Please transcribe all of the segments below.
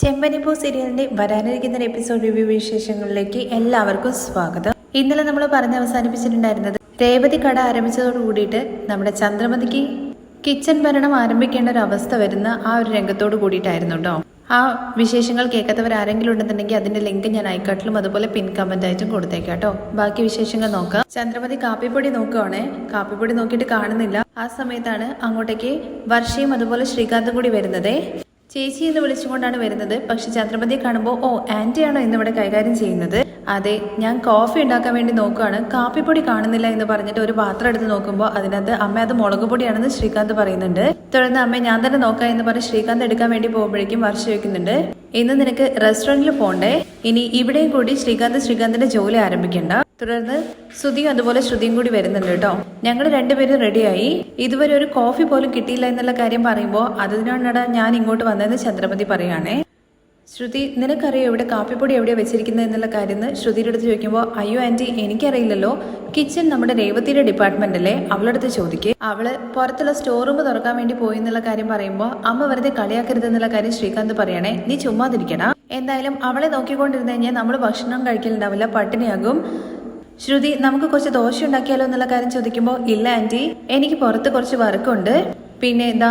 ചെമ്പനിപ്പൂ സീരിയലിന്റെ വരാനിരിക്കുന്ന episode review വിശേഷങ്ങളിലേക്ക് എല്ലാവർക്കും സ്വാഗതം. ഇന്നലെ നമ്മൾ പറഞ്ഞ് അവസാനിപ്പിച്ചിട്ടുണ്ടായിരുന്നത് രേവതി കട ആരംഭിച്ചതോട് കൂടിയിട്ട് നമ്മുടെ ചന്ദ്രമതിക്ക് കിച്ചൺ ഭരണം ആരംഭിക്കേണ്ട ഒരു അവസ്ഥ വരുന്ന ആ ഒരു രംഗത്തോട് കൂടിയിട്ടായിരുന്നു കേട്ടോ ആ വിശേഷങ്ങൾ കേൾക്കാത്തവർ ആരെങ്കിലും ഉണ്ടെന്നുണ്ടെങ്കിൽ അതിന്റെ ലിങ്ക് ഞാൻ ഐക്കാട്ടിലും അതുപോലെ പിൻ കമന്റ് ആയിട്ടും കൊടുത്തേക്കാം കേട്ടോ ബാക്കി വിശേഷങ്ങൾ നോക്കാം. ചന്ദ്രമതി കാപ്പിപ്പൊടി നോക്കുവാണേ. കാപ്പിപ്പൊടി നോക്കിയിട്ട് കാണുന്നില്ല. ആ സമയത്താണ് അങ്ങോട്ടേക്ക് വർഷയും അതുപോലെ ശ്രീകാന്തും കൂടി വരുന്നതേ. ചേച്ചി എന്ന് വിളിച്ചുകൊണ്ടാണ് വരുന്നത്. പക്ഷെ ചന്ദ്രമതിയെ കാണുമ്പോൾ ഓ ആന്റിയാണോ ഇന്നിവിടെ കൈകാര്യം ചെയ്യുന്നത്? അതെ ഞാൻ കോഫി ഉണ്ടാക്കാൻ വേണ്ടി നോക്കുകയാണ് കാപ്പിപ്പൊടി കാണുന്നില്ല എന്ന് പറഞ്ഞിട്ട് ഒരു പാത്രം എടുത്ത് നോക്കുമ്പോൾ അതിനകത്ത് അമ്മ അത് മുളക് പൊടിയാണെന്ന് ശ്രീകാന്ത് പറയുന്നുണ്ട്. തുടർന്ന് അമ്മ ഞാൻ തന്നെ നോക്കാം എന്ന് പറഞ്ഞ് ശ്രീകാന്ത് എടുക്കാൻ വേണ്ടി പോകുമ്പോഴേക്കും വർഷ വയ്ക്കുന്നുണ്ട് ഇന്ന് നിനക്ക് റെസ്റ്റോറന്റിൽ പോകണ്ടേ ഇനി ഇവിടെയും കൂടി ശ്രീകാന്ത് ശ്രീകാന്തിന്റെ ജോലി ആരംഭിക്കണ്ട. തുടർന്ന് ശ്രുതിയും അതുപോലെ ശ്രുതിയും കൂടി വരുന്നുണ്ട് കേട്ടോ. ഞങ്ങൾ രണ്ടുപേരും റെഡിയായി ഇതുവരെ ഒരു കോഫി പോലും കിട്ടിയില്ല എന്നുള്ള കാര്യം പറയുമ്പോൾ അതിനോടാ ഞാൻ ഇങ്ങോട്ട് വന്നതെന്ന് ചന്ദ്രമതി പറയുകയാണേ ശ്രുതി നിനക്കറിയോ ഇവിടെ കാപ്പിപ്പൊടി എവിടെയാണ് വെച്ചിരിക്കുന്നത്? എന്നുള്ള കാര്യം ശ്രുതിയുടെ അടുത്ത് ചോദിക്കുമ്പോൾ അയ്യോ ആന്റി എനിക്കറിയില്ലല്ലോ. കിച്ചൺ നമ്മുടെ രേവതിയുടെ ഡിപ്പാർട്ട്മെന്റ് അല്ലേ? അവളടുത്ത് ചോദിക്കേ. അവൾ പുറത്തുള്ള സ്റ്റോർ റൂം തുറക്കാൻ വേണ്ടി പോയി എന്നുള്ള കാര്യം പറയുമ്പോൾ അമ്മ വെറുതെ കളിയാക്കരുത് എന്നുള്ള കാര്യം ശ്രീകാന്ത് പറയണേ നീ ചുമ്മാതിരിക്കണ എന്തായാലും അവളെ നോക്കിക്കൊണ്ടിരുന്നു കഴിഞ്ഞാൽ നമ്മൾ ഭക്ഷണം കഴിക്കലുണ്ടാവില്ല പട്ടിണിയാകും. ശ്രുതി നമുക്ക് കുറച്ച് ദോശ ഉണ്ടാക്കിയാലോ എന്നുള്ള കാര്യം ചോദിക്കുമ്പോൾ ഇല്ല ആന്റി. എനിക്ക് പുറത്ത് കുറച്ച് വർക്കുണ്ട്. പിന്നെ എന്താ?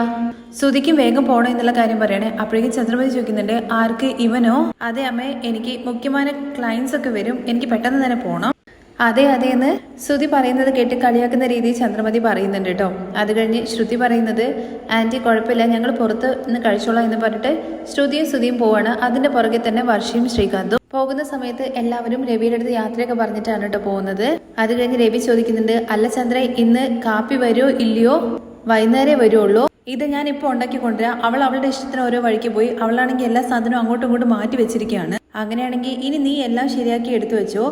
ശ്രുതിക്കും വേഗം പോണോ എന്നുള്ള കാര്യം പറയണേ. അപ്പോഴേക്കും ചന്ദ്രമതി ചോദിക്കുന്നുണ്ട് ആർക്ക്? ഇവനോ? അതെ അമ്മേ. എനിക്ക് മുഖ്യമായ ക്ലയൻസ് ഒക്കെ വരും. എനിക്ക് പെട്ടെന്ന് തന്നെ പോകണം അതെ അതെ എന്ന് ശ്രുതി പറയുന്നത് കേട്ട് കളിയാക്കുന്ന രീതിയിൽ ചന്ദ്രമതി പറയുന്നുണ്ട് കേട്ടോ. അത് കഴിഞ്ഞ് ശ്രുതി പറയുന്നത് ആന്റി കുഴപ്പമില്ല. ഞങ്ങൾ പുറത്ത് നിന്ന് കഴിച്ചോളാം എന്ന് പറഞ്ഞിട്ട് ശ്രുതിയും ശ്രുതിയും പോവാണ്. അതിന്റെ പുറകെ തന്നെ വർഷയും ശ്രീകാന്തും. പോകുന്ന സമയത്ത് എല്ലാവരും രവിയുടെ അടുത്ത് യാത്രയൊക്കെ പറഞ്ഞിട്ടാണ് കേട്ടോ പോകുന്നത്. അത് കഴിഞ്ഞ് രവി ചോദിക്കുന്നുണ്ട് അല്ല ചന്ദ്ര ഇന്ന് കാപ്പി വരുമോ ഇല്ലയോ? വൈകുന്നേരേ വരുള്ളൂ ഇത് ഞാൻ ഇപ്പോൾ ഉണ്ടാക്കി കൊണ്ടുവരാം. അവൾ അവളുടെ ഇഷ്ടത്തിന് ഓരോ വഴിക്ക് പോയി അവളാണെങ്കിൽ എല്ലാ സാധനവും അങ്ങോട്ടും ഇങ്ങോട്ടും മാറ്റി വെച്ചിരിക്കുകയാണ്. അങ്ങനെയാണെങ്കിൽ ഇനി നീ എല്ലാം ശരിയാക്കി എടുത്തു വെച്ചോ.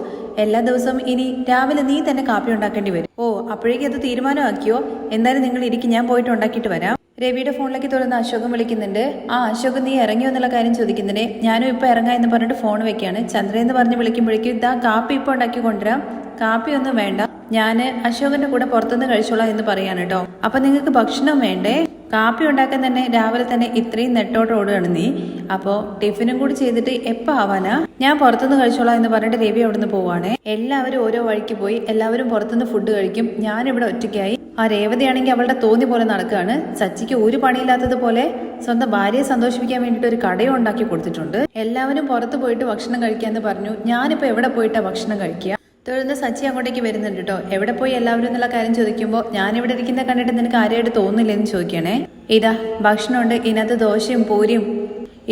എല്ലാ ദിവസവും ഇനി രാവിലെ നീ തന്നെ കാപ്പി ഉണ്ടാക്കേണ്ടി വരും. ഓ അപ്പോഴേക്കും അത് തീരുമാനമാക്കിയോ? എന്തായാലും നിങ്ങൾ ഇരിക്കും ഞാൻ പോയിട്ട് ഉണ്ടാക്കിയിട്ട് വരാം. രവിയുടെ ഫോണിലേക്ക് തുറന്ന് അശോകൻ വിളിക്കുന്നുണ്ട്. ആ അശോക് നീ ഇറങ്ങിയോ എന്നുള്ള കാര്യം ചോദിക്കുന്നുണ്ട്. ഞാനും ഇപ്പോൾ ഇറങ്ങാം എന്ന് പറഞ്ഞിട്ട് ഫോൺ വെക്കുകയാണ്. ചന്ദ്ര എന്ന് പറഞ്ഞ് വിളിക്കുമ്പോഴേക്കും ഇതാ കാപ്പി ഇപ്പൊ ഉണ്ടാക്കി കൊണ്ടുവരാം. കാപ്പി ഒന്നും വേണ്ട. ഞാൻ അശോകന്റെ കൂടെ പുറത്തുനിന്ന് കഴിച്ചോളാം എന്ന് പറയാണ് കേട്ടോ. അപ്പൊ നിങ്ങൾക്ക് ഭക്ഷണം വേണ്ടേ? കാപ്പി ഉണ്ടാക്കാൻ തന്നെ രാവിലെ തന്നെ ഇത്രയും നെട്ടോട്ട് ഓടുകയാണ് നീ. അപ്പോ ടിഫിനും കൂടി ചെയ്തിട്ട് എപ്പോ ആവാനാ? ഞാൻ പുറത്തുനിന്ന് കഴിച്ചോളാം എന്ന് പറഞ്ഞിട്ട് രവി അവിടുന്ന് പോവാണേ. എല്ലാവരും ഓരോ വഴിക്ക് പോയി എല്ലാവരും പുറത്തുനിന്ന് ഫുഡ് കഴിക്കും. ഞാൻ ഇവിടെ ഒറ്റയ്ക്കായി. ആ രേവതിയാണെങ്കിൽ അവളുടെ തോന്നി പോലെ നടക്കുകയാണ്. ചച്ചിക്ക് ഒരു പണിയില്ലാത്തതുപോലെ സ്വന്തം ഭാര്യയെ സന്തോഷിപ്പിക്കാൻ വേണ്ടിയിട്ട് ഒരു കടയും ഉണ്ടാക്കി കൊടുത്തിട്ടുണ്ട്. എല്ലാവരും പുറത്ത് പോയിട്ട് ഭക്ഷണം കഴിക്കാന്ന് പറഞ്ഞു. ഞാനിപ്പോ എവിടെ പോയിട്ടാ ഭക്ഷണം കഴിക്കുക? തുടർന്ന് സച്ചി അങ്ങോട്ടേക്ക് വരുന്നുണ്ട് കേട്ടോ എവിടെ പോയി എല്ലാവരും എന്നുള്ള കാര്യം ചോദിക്കുമ്പോൾ ഞാൻ ഇവിടെ ഇരിക്കുന്ന കണ്ടിട്ട് നിനക്ക് ആരെയായിട്ട് തോന്നുന്നില്ലെന്ന് ചോദിക്കണേ ഇതാ ഭക്ഷണമുണ്ട് ഇതിനകത്ത് ദോശയും പൂരിയും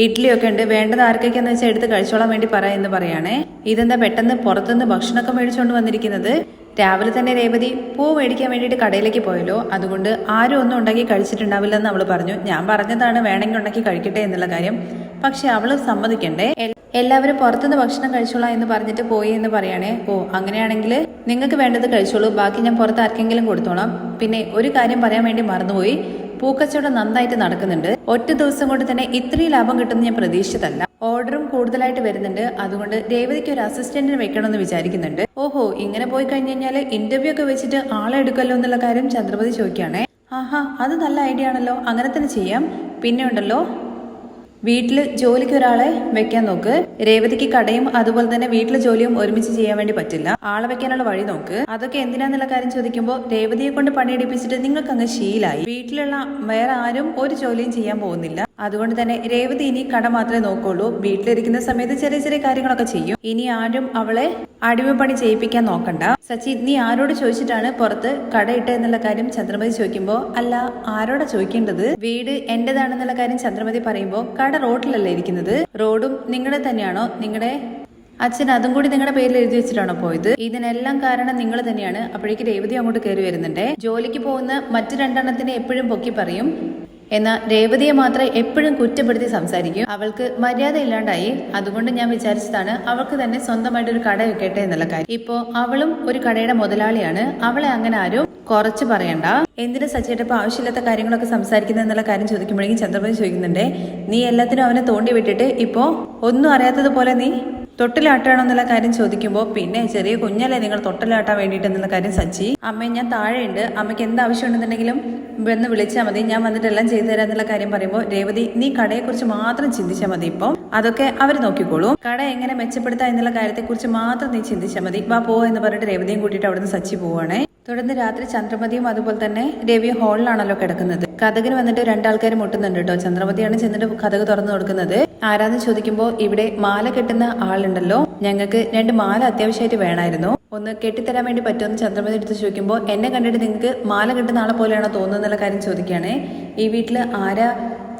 ഇഡ്ഡലിയൊക്കെ ഉണ്ട്. വേണ്ടത് ആർക്കൊക്കെയാന്ന് വെച്ചാൽ എടുത്ത് കഴിച്ചോളാൻ വേണ്ടി പറ പറയണേ. ഇതെന്താ പെട്ടെന്ന് പുറത്തുനിന്ന് ഭക്ഷണമൊക്കെ മേടിച്ചുകൊണ്ട് വന്നിരിക്കുന്നത്? രാവിലെ തന്നെ രേവതി പൂ മേടിക്കാൻ വേണ്ടിയിട്ട് കടയിലേക്ക് പോയല്ലോ. അതുകൊണ്ട് ആരും ഒന്നും ഉണ്ടാക്കി കഴിച്ചിട്ടുണ്ടാവില്ലെന്ന് അവൾ പറഞ്ഞു. ഞാൻ പറഞ്ഞതാണ് വേണമെങ്കിൽ ഉണ്ടാക്കി കഴിക്കട്ടെ എന്നുള്ള കാര്യം. പക്ഷെ അവൾ സമ്മതിക്കണ്ടേ? എല്ലാവരും പുറത്തുനിന്ന് ഭക്ഷണം കഴിച്ചോളാം എന്ന് പറഞ്ഞിട്ട് പോയി എന്ന് പറയണേ. ഓ അങ്ങനെയാണെങ്കിൽ നിങ്ങൾക്ക് വേണ്ടത് കഴിച്ചോളൂ. ബാക്കി ഞാൻ പുറത്ത് ആർക്കെങ്കിലും കൊടുത്തോളാം. പിന്നെ ഒരു കാര്യം പറയാൻ വേണ്ടി മറന്നുപോയി. പൂക്കച്ചവടം നന്നായിട്ട് നടക്കുന്നുണ്ട്. ഒറ്റ ദിവസം കൊണ്ട് തന്നെ ഇത്രയും ലാഭം കിട്ടുമെന്ന് ഞാൻ പ്രതീക്ഷിച്ചതല്ല. ഓർഡറും കൂടുതലായിട്ട് വരുന്നുണ്ട്. അതുകൊണ്ട് രേവതിക്ക് ഒരു അസിസ്റ്റന്റിനെ വെക്കണമെന്ന് വിചാരിക്കുന്നുണ്ട്. ഓഹോ ഇങ്ങനെ പോയി കഴിഞ്ഞു കഴിഞ്ഞാൽ ഇന്റർവ്യൂ ഒക്കെ വെച്ചിട്ട് ആളെ എടുക്കല്ലോ എന്നുള്ള കാര്യം ചന്ദ്രപതി ചോദിക്കുകയാണേ. ആഹാ അത് നല്ല ഐഡിയ ആണല്ലോ. അങ്ങനെ തന്നെ ചെയ്യാം. പിന്നെ ഉണ്ടല്ലോ. വീട്ടിൽ ജോലിക്ക് ഒരാളെ വെക്കാൻ നോക്ക്. രേവതിക്ക് കടയും അതുപോലെ തന്നെ വീട്ടിലെ ജോലിയും ഒരുമിച്ച് ചെയ്യാൻ വേണ്ടി പറ്റില്ല. ആളെ വെക്കാനുള്ള വഴി നോക്ക്. അതൊക്കെ എന്തിനാന്നുള്ള കാര്യം ചോദിക്കുമ്പോൾ രേവതിയെ കൊണ്ട് പണിയെടുപ്പിച്ചിട്ട് നിങ്ങൾക്ക് അങ്ങ് ശീലായി. വീട്ടിലുള്ള വേറെ ആരും ഒരു ജോലിയും ചെയ്യാൻ പോകുന്നില്ല. അതുകൊണ്ട് തന്നെ രേവതി ഇനി കട മാത്രമേ നോക്കുള്ളൂ. വീട്ടിലിരിക്കുന്ന സമയത്ത് ചെറിയ ചെറിയ കാര്യങ്ങളൊക്കെ ചെയ്യും. ഇനി ആരും അവളെ അടിമപ്പണി ചെയ്യിപ്പിക്കാൻ നോക്കണ്ട. സച്ചി നീ ആരോട് ചോദിച്ചിട്ടാണ് പുറത്ത് കട ഇട്ട എന്നുള്ള കാര്യം ചന്ദ്രമതി ചോദിക്കുമ്പോ അല്ല ആരോടാ ചോദിക്കേണ്ടത്? വീട് എന്റേതാണെന്നുള്ള കാര്യം ചന്ദ്രമതി പറയുമ്പോ കട റോഡിലല്ലേ ഇരിക്കുന്നത്? റോഡും നിങ്ങളെ തന്നെയാണോ? നിങ്ങളുടെ അച്ഛൻ അതും കൂടി നിങ്ങളുടെ പേരിൽ എഴുതി വെച്ചിട്ടാണോ പോയത്? ഇതിനെല്ലാം കാരണം നിങ്ങൾ തന്നെയാണ്. അപ്പോഴേക്ക് രേവതി അങ്ങോട്ട് കയറി വരുന്നുണ്ട്. ജോലിക്ക് പോകുന്ന മറ്റു രണ്ടെണ്ണത്തിനെ എപ്പോഴും പൊക്കി പറയും. എന്നാൽ രേവതിയെ മാത്രം എപ്പോഴും കുറ്റപ്പെടുത്തി സംസാരിക്കും. അവൾക്ക് മര്യാദ ഇല്ലാണ്ടായി. അതുകൊണ്ട് ഞാൻ വിചാരിച്ചതാണ് അവൾക്ക് തന്നെ സ്വന്തമായിട്ട് ഒരു കട വെക്കട്ടെ എന്നുള്ള കാര്യം. ഇപ്പോ അവളും ഒരു കടയുടെ മുതലാളിയാണ്. അവളെ അങ്ങനെ ആരും കുറച്ച് പറയണ്ട. എന്തിനു സച്ചേട്ട ഇപ്പൊ ആവശ്യമില്ലാത്ത കാര്യങ്ങളൊക്കെ സംസാരിക്കുന്നത് എന്നുള്ള കാര്യം ചോദിക്കുമ്പോഴേക്കും ചന്ദ്രപതി ചോദിക്കുന്നുണ്ടേ. നീ എല്ലാത്തിനും അവനെ തോണ്ടി വിട്ടിട്ട് ഇപ്പോ ഒന്നും അറിയാത്തതുപോലെ നീ തൊട്ടിലാട്ടാണോ എന്നുള്ള കാര്യം ചോദിക്കുമ്പോൾ പിന്നെ ചെറിയ കുഞ്ഞല്ലേ നിങ്ങൾ തൊട്ടിലാട്ടാൻ വേണ്ടിയിട്ട് എന്നുള്ള കാര്യം സച്ചി? അമ്മയും ഞാൻ താഴെയുണ്ട്. അമ്മയ്ക്ക് എന്ത് ആവശ്യമുണ്ടെന്നുണ്ടെങ്കിലും വന്ന് വിളിച്ചാൽ മതി. ഞാൻ വന്നിട്ട് എല്ലാം ചെയ്തു തരാം എന്നുള്ള കാര്യം പറയുമ്പോൾ രേവതി നീ കടയെക്കുറിച്ച് മാത്രം ചിന്തിച്ചാൽ മതി ഇപ്പോൾ അതൊക്കെ അവർ നോക്കിക്കോളൂ. കട എങ്ങനെ മെച്ചപ്പെടുത്താം എന്നുള്ള കാര്യത്തെക്കുറിച്ച് മാത്രം നീ ചിന്തിച്ചാൽ മതി. വാ പോ എന്ന് പറഞ്ഞിട്ട് രേവതിയും കൂട്ടിയിട്ട് അവിടുന്ന് സച്ചി പോവാണേ. തുടർന്ന് രാത്രി ചന്ദ്രമതിയും അതുപോലെ തന്നെ രവി ഹാളിലാണല്ലോ കിടക്കുന്നത്. കഥകിന് വന്നിട്ട് രണ്ടാൾക്കാർ മുട്ടുന്നുണ്ട് കേട്ടോ ചന്ദ്രമതിയാണ് ചെന്നിട്ട് കഥക് തുറന്നു കൊടുക്കുന്നത്. ആരാന്ന് ചോദിക്കുമ്പോൾ ഇവിടെ മാല കെട്ടുന്ന ആളുണ്ടല്ലോ. ഞങ്ങൾക്ക് രണ്ട് മാല അത്യാവശ്യമായിട്ട് വേണമായിരുന്നു ഒന്ന് കെട്ടിത്തരാൻ വേണ്ടി പറ്റുമെന്ന് ചന്ദ്രമതി എടുത്ത് ചോദിക്കുമ്പോൾ എന്നെ കണ്ടിട്ട് നിങ്ങൾക്ക് മാല കെട്ടുന്ന ആളെ പോലെയാണോ തോന്നുന്നത് എന്നുള്ള കാര്യം ചോദിക്കുകയാണ്. ഈ വീട്ടിൽ ആരാ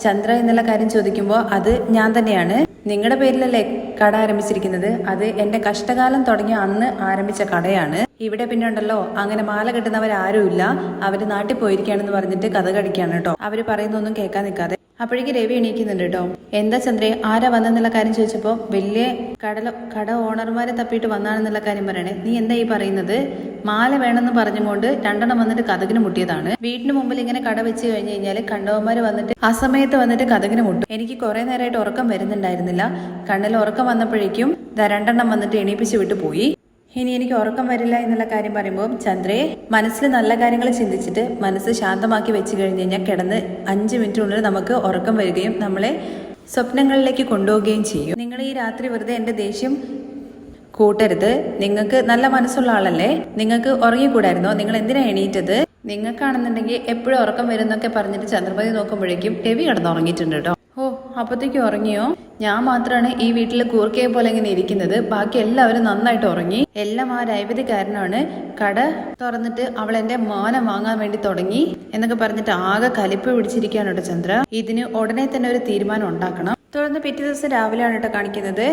ചന്ദ്ര എന്നുള്ള കാര്യം ചോദിക്കുമ്പോൾ അത് ഞാൻ തന്നെയാണ്. നിങ്ങളുടെ പേരിലല്ലേ കട ആരംഭിച്ചിരിക്കുന്നത്? അത് എന്റെ കഷ്ടകാലം തുടങ്ങിയ അന്ന് ആരംഭിച്ച കടയാണ്. ഇവിടെ പിന്നെ ഉണ്ടല്ലോ അങ്ങനെ മാല കെട്ടുന്നവരാരുമില്ല. അവർ നാട്ടിൽ പോയിരിക്കുകയാണെന്ന് പറഞ്ഞിട്ട് കഥ കടിക്കാണ് കേട്ടോ. അവർ പറയുന്നൊന്നും കേൾക്കാൻ നിൽക്കാതെ. അപ്പോഴേക്ക് രവി എണീക്കുന്നുണ്ട് കേട്ടോ. എന്താ ചന്ദ്രേ ആരാ വന്നെന്നുള്ള കാര്യം ചോദിച്ചപ്പോൾ വലിയ കടല കട ഓണർമാരെ തപ്പിയിട്ട് വന്നാണെന്നുള്ള കാര്യം പറയണേ. നീ എന്താ ഈ പറയുന്നത്? മാല വേണമെന്ന് പറഞ്ഞുകൊണ്ട് രണ്ടെണ്ണം വന്നിട്ട് കഥകിന് മുട്ടിയതാണ്. വീട്ടിന് മുമ്പിൽ ഇങ്ങനെ കട വെച്ച് കഴിഞ്ഞു കഴിഞ്ഞാൽ കണ്ടവന്മാര് വന്നിട്ട് ആ സമയത്ത് വന്നിട്ട് കഥകിന് മുട്ടും. എനിക്ക് കുറെ നേരമായിട്ട് ഉറക്കം വരുന്നുണ്ടായിരുന്നില്ല. കണ്ണിൽ ഉറക്കം വന്നപ്പോഴേക്കും രണ്ടെണ്ണം വന്നിട്ട് എണീപ്പിച്ച് വിട്ടു പോയി ഇനി എനിക്ക് ഉറക്കം വരില്ല എന്നുള്ള കാര്യം പറയുമ്പോൾ ചന്ദ്രയെ മനസ്സിൽ നല്ല കാര്യങ്ങൾ ചിന്തിച്ചിട്ട് മനസ്സ് ശാന്തമാക്കി വെച്ച് കഴിഞ്ഞ് കഴിഞ്ഞാൽ കിടന്ന് അഞ്ച് മിനിറ്റിനുള്ളിൽ നമുക്ക് ഉറക്കം വരികയും നമ്മളെ സ്വപ്നങ്ങളിലേക്ക് കൊണ്ടുപോവുകയും ചെയ്യും. നിങ്ങൾ ഈ രാത്രി വെറുതെ എന്റെ ദേഷ്യം കൂട്ടരുത്. നിങ്ങൾക്ക് നല്ല മനസ്സുള്ള ആളല്ലേ? നിങ്ങൾക്ക് ഉറങ്ങിക്കൂടായിരുന്നോ? നിങ്ങൾ എന്തിനാണ് എണീറ്റത്? നിങ്ങൾക്കാണെന്നുണ്ടെങ്കിൽ എപ്പോഴും ഉറക്കം വരുന്നൊക്കെ പറഞ്ഞിട്ട് ചന്ദ്രപതി നോക്കുമ്പോഴേക്കും രവി കിടന്നുറങ്ങിയിട്ടുണ്ട് കേട്ടോ. ഓ ഉറങ്ങിയോ? ഞാൻ മാത്രമാണ് ഈ വീട്ടിൽ കൂർക്കയെ പോലെ ഇങ്ങനെ ഇരിക്കുന്നത്. ബാക്കി എല്ലാവരും നന്നായിട്ട് ഉറങ്ങി. എല്ലാം ആ രൈവതി കാരനാണ് കട തുറന്നിട്ട് അവൾ എന്റെ മോനം വാങ്ങാൻ വേണ്ടി തുടങ്ങി എന്നൊക്കെ പറഞ്ഞിട്ട് ആകെ കലിപ്പ് പിടിച്ചിരിക്കുകയാണ് കേട്ടോ ചന്ദ്ര. ഇതിന് ഉടനെ തന്നെ ഒരു തീരുമാനം ഉണ്ടാക്കണം. തുടർന്ന് പിറ്റേ ദിവസം രാവിലെയാണ് കേട്ടോ കാണിക്കുന്നത്.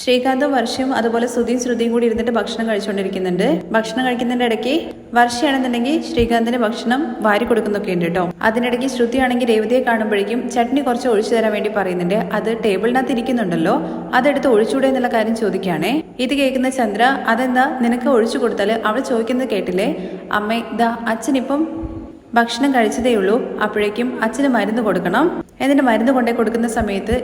ശ്രീകാന്തും വർഷയും അതുപോലെ ശ്രുതിയും ശ്രുതിയും കൂടി ഇരുന്നിട്ട് ഭക്ഷണം കഴിച്ചുകൊണ്ടിരിക്കുന്നുണ്ട് ഭക്ഷണം കഴിക്കുന്നതിന്റെ ഇടയ്ക്ക് വർഷയാണെന്നുണ്ടെങ്കിൽ ശ്രീകാന്തിന് ഭക്ഷണം വാരി കൊടുക്കുന്നൊക്കെ ഉണ്ട് കേട്ടോ അതിനിടയ്ക്ക് ശ്രുതി ആണെങ്കിൽ രേവതിയെ കാണുമ്പോഴേക്കും ചട്നി കുറച്ച് ഒഴിച്ചു തരാൻ വേണ്ടി പറയുന്നുണ്ട്. അത് ടേബിളിനകത്ത് ഇരിക്കുന്നുണ്ടല്ലോ അതെടുത്ത് ഒഴിച്ചുകൂടെ എന്നുള്ള കാര്യം ചോദിക്കുകയാണേ. ഇത് കേൾക്കുന്ന ചന്ദ്ര അതെന്താ? നിനക്ക് ഒഴിച്ചു കൊടുത്താൽ അവൾ ചോദിക്കുന്നത് കേട്ടില്ലേ? അമ്മേ ദാ അച്ഛനിപ്പം ഭക്ഷണം കഴിച്ചതേ ഉള്ളൂ. അപ്പോഴേക്കും അച്ഛന് മരുന്ന് കൊടുക്കണം. എന്നിട്ട് മരുന്ന് കൊണ്ടേ കൊടുക്കുന്ന സമയത്ത്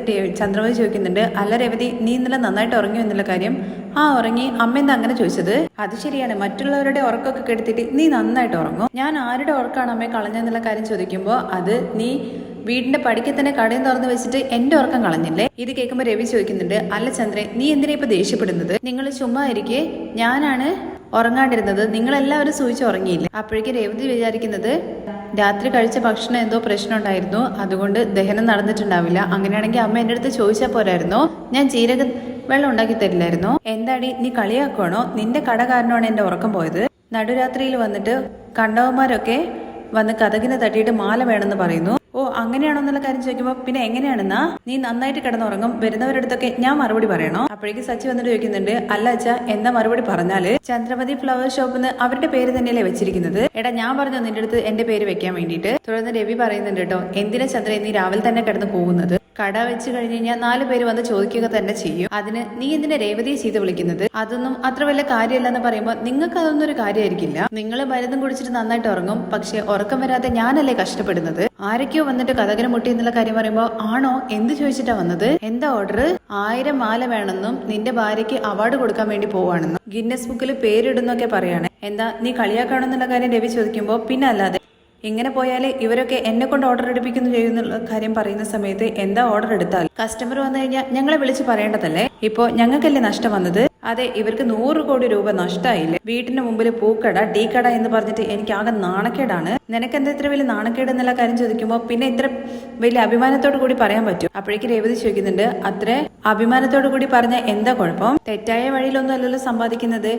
ചന്ദ്രമതി ചോദിക്കുന്നുണ്ട് അല്ല രവതി നീ ഇന്നലെ നന്നായിട്ട് ഉറങ്ങിയോ? എന്നുള്ള കാര്യം. ആ ഉറങ്ങി. അമ്മ എന്താ അങ്ങനെ ചോദിച്ചത്? അത് ശരിയാണ്. മറ്റുള്ളവരുടെ ഉറക്കമൊക്കെ കെടുത്തിട്ട് നീ നന്നായിട്ട് ഉറങ്ങും. ഞാൻ ആരുടെ ഉറക്കമാണ് അമ്മയെ കളഞ്ഞെന്നുള്ള കാര്യം ചോദിക്കുമ്പോൾ അത് നീ വീടിന്റെ പടിക്ക് തന്നെ കടയും തുറന്ന് വെച്ചിട്ട് എന്റെ ഉറക്കം കളഞ്ഞില്ലേ? ഇത് കേൾക്കുമ്പോൾ രവി ചോദിക്കുന്നുണ്ട് അല്ല ചന്ദ്രൻ നീ എന്തിനാ ഇപ്പൊ ദേഷ്യപ്പെടുന്നത്? നിങ്ങൾ ചുമ്മാ ഇരിക്കെ. ഞാനാണ് ഉറങ്ങാണ്ടിരുന്നത് നിങ്ങളെല്ലാവരും സൂചിച്ച് ഉറങ്ങിയില്ല? അപ്പോഴേക്ക് രേവതി വിചാരിക്കുന്നത് രാത്രി കഴിച്ച ഭക്ഷണം എന്തോ പ്രശ്നം ഉണ്ടായിരുന്നു. അതുകൊണ്ട് ദഹനം നടന്നിട്ടുണ്ടാവില്ല. അങ്ങനെയാണെങ്കിൽ അമ്മ എന്റെ അടുത്ത് ചോദിച്ചാൽ പോരായിരുന്നോ? ഞാൻ ജീരക വെള്ളം ഉണ്ടാക്കി തരില്ലായിരുന്നോ? എന്താടി നീ കളിയാക്കുവാണോ? നിന്റെ കട കാരണമാണ് എന്റെ ഉറക്കം പോയത്. നടുരാത്രിയിൽ വന്നിട്ട് കണ്ടവന്മാരൊക്കെ വന്ന് കഥകിനെ തട്ടിയിട്ട് മാല വേണമെന്ന് പറയുന്നു. ഓ അങ്ങനെയാണോ എന്നുള്ള കാര്യം ചോദിക്കുമ്പോൾ പിന്നെ എങ്ങനെയാണെന്നാ? നീ നന്നായിട്ട് കിടന്നുറങ്ങും വരുന്നവരുടെ അടുത്തൊക്കെ ഞാൻ മറുപടി പറയണോ? അപ്പോഴേക്ക് സച്ചി വന്നിട്ട് ചോദിക്കുന്നുണ്ട് അല്ല അച്ഛാ എന്താ മറുപടി പറഞ്ഞാൽ? ചന്ദ്രമതി ഫ്ലവർ ഷോപ്പിന്ന് അവരുടെ പേര് തന്നെയല്ലേ വെച്ചിരിക്കുന്നത്. എടാ ഞാൻ പറഞ്ഞു നിന്റെ അടുത്ത് എന്റെ പേര് വെക്കാൻ വേണ്ടിയിട്ട്? തുടർന്ന് രവി പറയുന്നുണ്ട് കേട്ടോ എന്തിനാ ചന്ദ്രൻ നീ രാവിലെ തന്നെ കിടന്ന് പോകുന്നത്? കട വെച്ച് കഴിഞ്ഞ് കഴിഞ്ഞാൽ നാല് പേര് വന്ന് ചോദിക്കുക തന്നെ ചെയ്യും. അതിന് നീ എന്തിനെ രേവതിയെ ചെയ്ത് വിളിക്കുന്നത്? അതൊന്നും അത്ര വലിയ കാര്യമല്ലെന്ന് പറയുമ്പോൾ നിങ്ങൾക്ക് അതൊന്നും ഒരു കാര്യമായിരിക്കില്ല. നിങ്ങൾ മരുന്നും കുടിച്ചിട്ട് നന്നായിട്ട് ഉറങ്ങും. പക്ഷെ ഉറക്കം വരാതെ ഞാനല്ലേ കഷ്ടപ്പെടുന്നത്? ആരൊക്കെയോ വന്നിട്ട് കഥകരം മുട്ടി എന്നുള്ള കാര്യം പറയുമ്പോൾ ആണോ? എന്ത് ചോദിച്ചിട്ടാ വന്നത്? എന്താ ഓർഡർ ആയിരം മാല വേണമെന്നും നിന്റെ ഭാര്യയ്ക്ക് അവാർഡ് കൊടുക്കാൻ വേണ്ടി പോവാണെന്നും ഗിന്നസ് ബുക്കിൽ പേരിടുന്നൊക്കെ പറയാണ്. എന്താ നീ കളിയാക്കാണെന്നുള്ള കാര്യം രവി ചോദിക്കുമ്പോൾ പിന്നെ അല്ലാതെ ഇങ്ങനെ പോയാൽ ഇവരൊക്കെ എന്നെ കൊണ്ട് ഓർഡർ എടുപ്പിക്കുന്നു ചെയ്യുന്നുള്ള കാര്യം പറയുന്ന സമയത്ത് എന്താ ഓർഡർ എടുത്താൽ? കസ്റ്റമർ വന്നു കഴിഞ്ഞാൽ ഞങ്ങളെ വിളിച്ച് പറയേണ്ടതല്ലേ? ഇപ്പോ ഞങ്ങൾക്കല്ലേ നഷ്ടം വന്നത്? അതെ ഇവർക്ക് നൂറ് കോടി രൂപ നഷ്ടമായില്ലേ വീട്ടിന് മുമ്പിൽ പൂക്കട ടീ കട എന്ന് പറഞ്ഞിട്ട് എനിക്ക് ആകെ നാണക്കേടാണ്. നിനക്ക് എന്താ ഇത്ര വലിയ നാണക്കേട് എന്നുള്ള കാര്യം ചോദിക്കുമ്പോൾ പിന്നെ ഇത്ര വലിയ അഭിമാനത്തോടു കൂടി പറയാൻ പറ്റും. അപ്പോഴേക്ക് രേവതി ചോദിക്കുന്നുണ്ട് അത്ര? അഭിമാനത്തോടു കൂടി പറഞ്ഞ എന്താ കുഴപ്പം? തെറ്റായ വഴിയിലൊന്നും അല്ലല്ലോ സമ്പാദിക്കുന്നത്.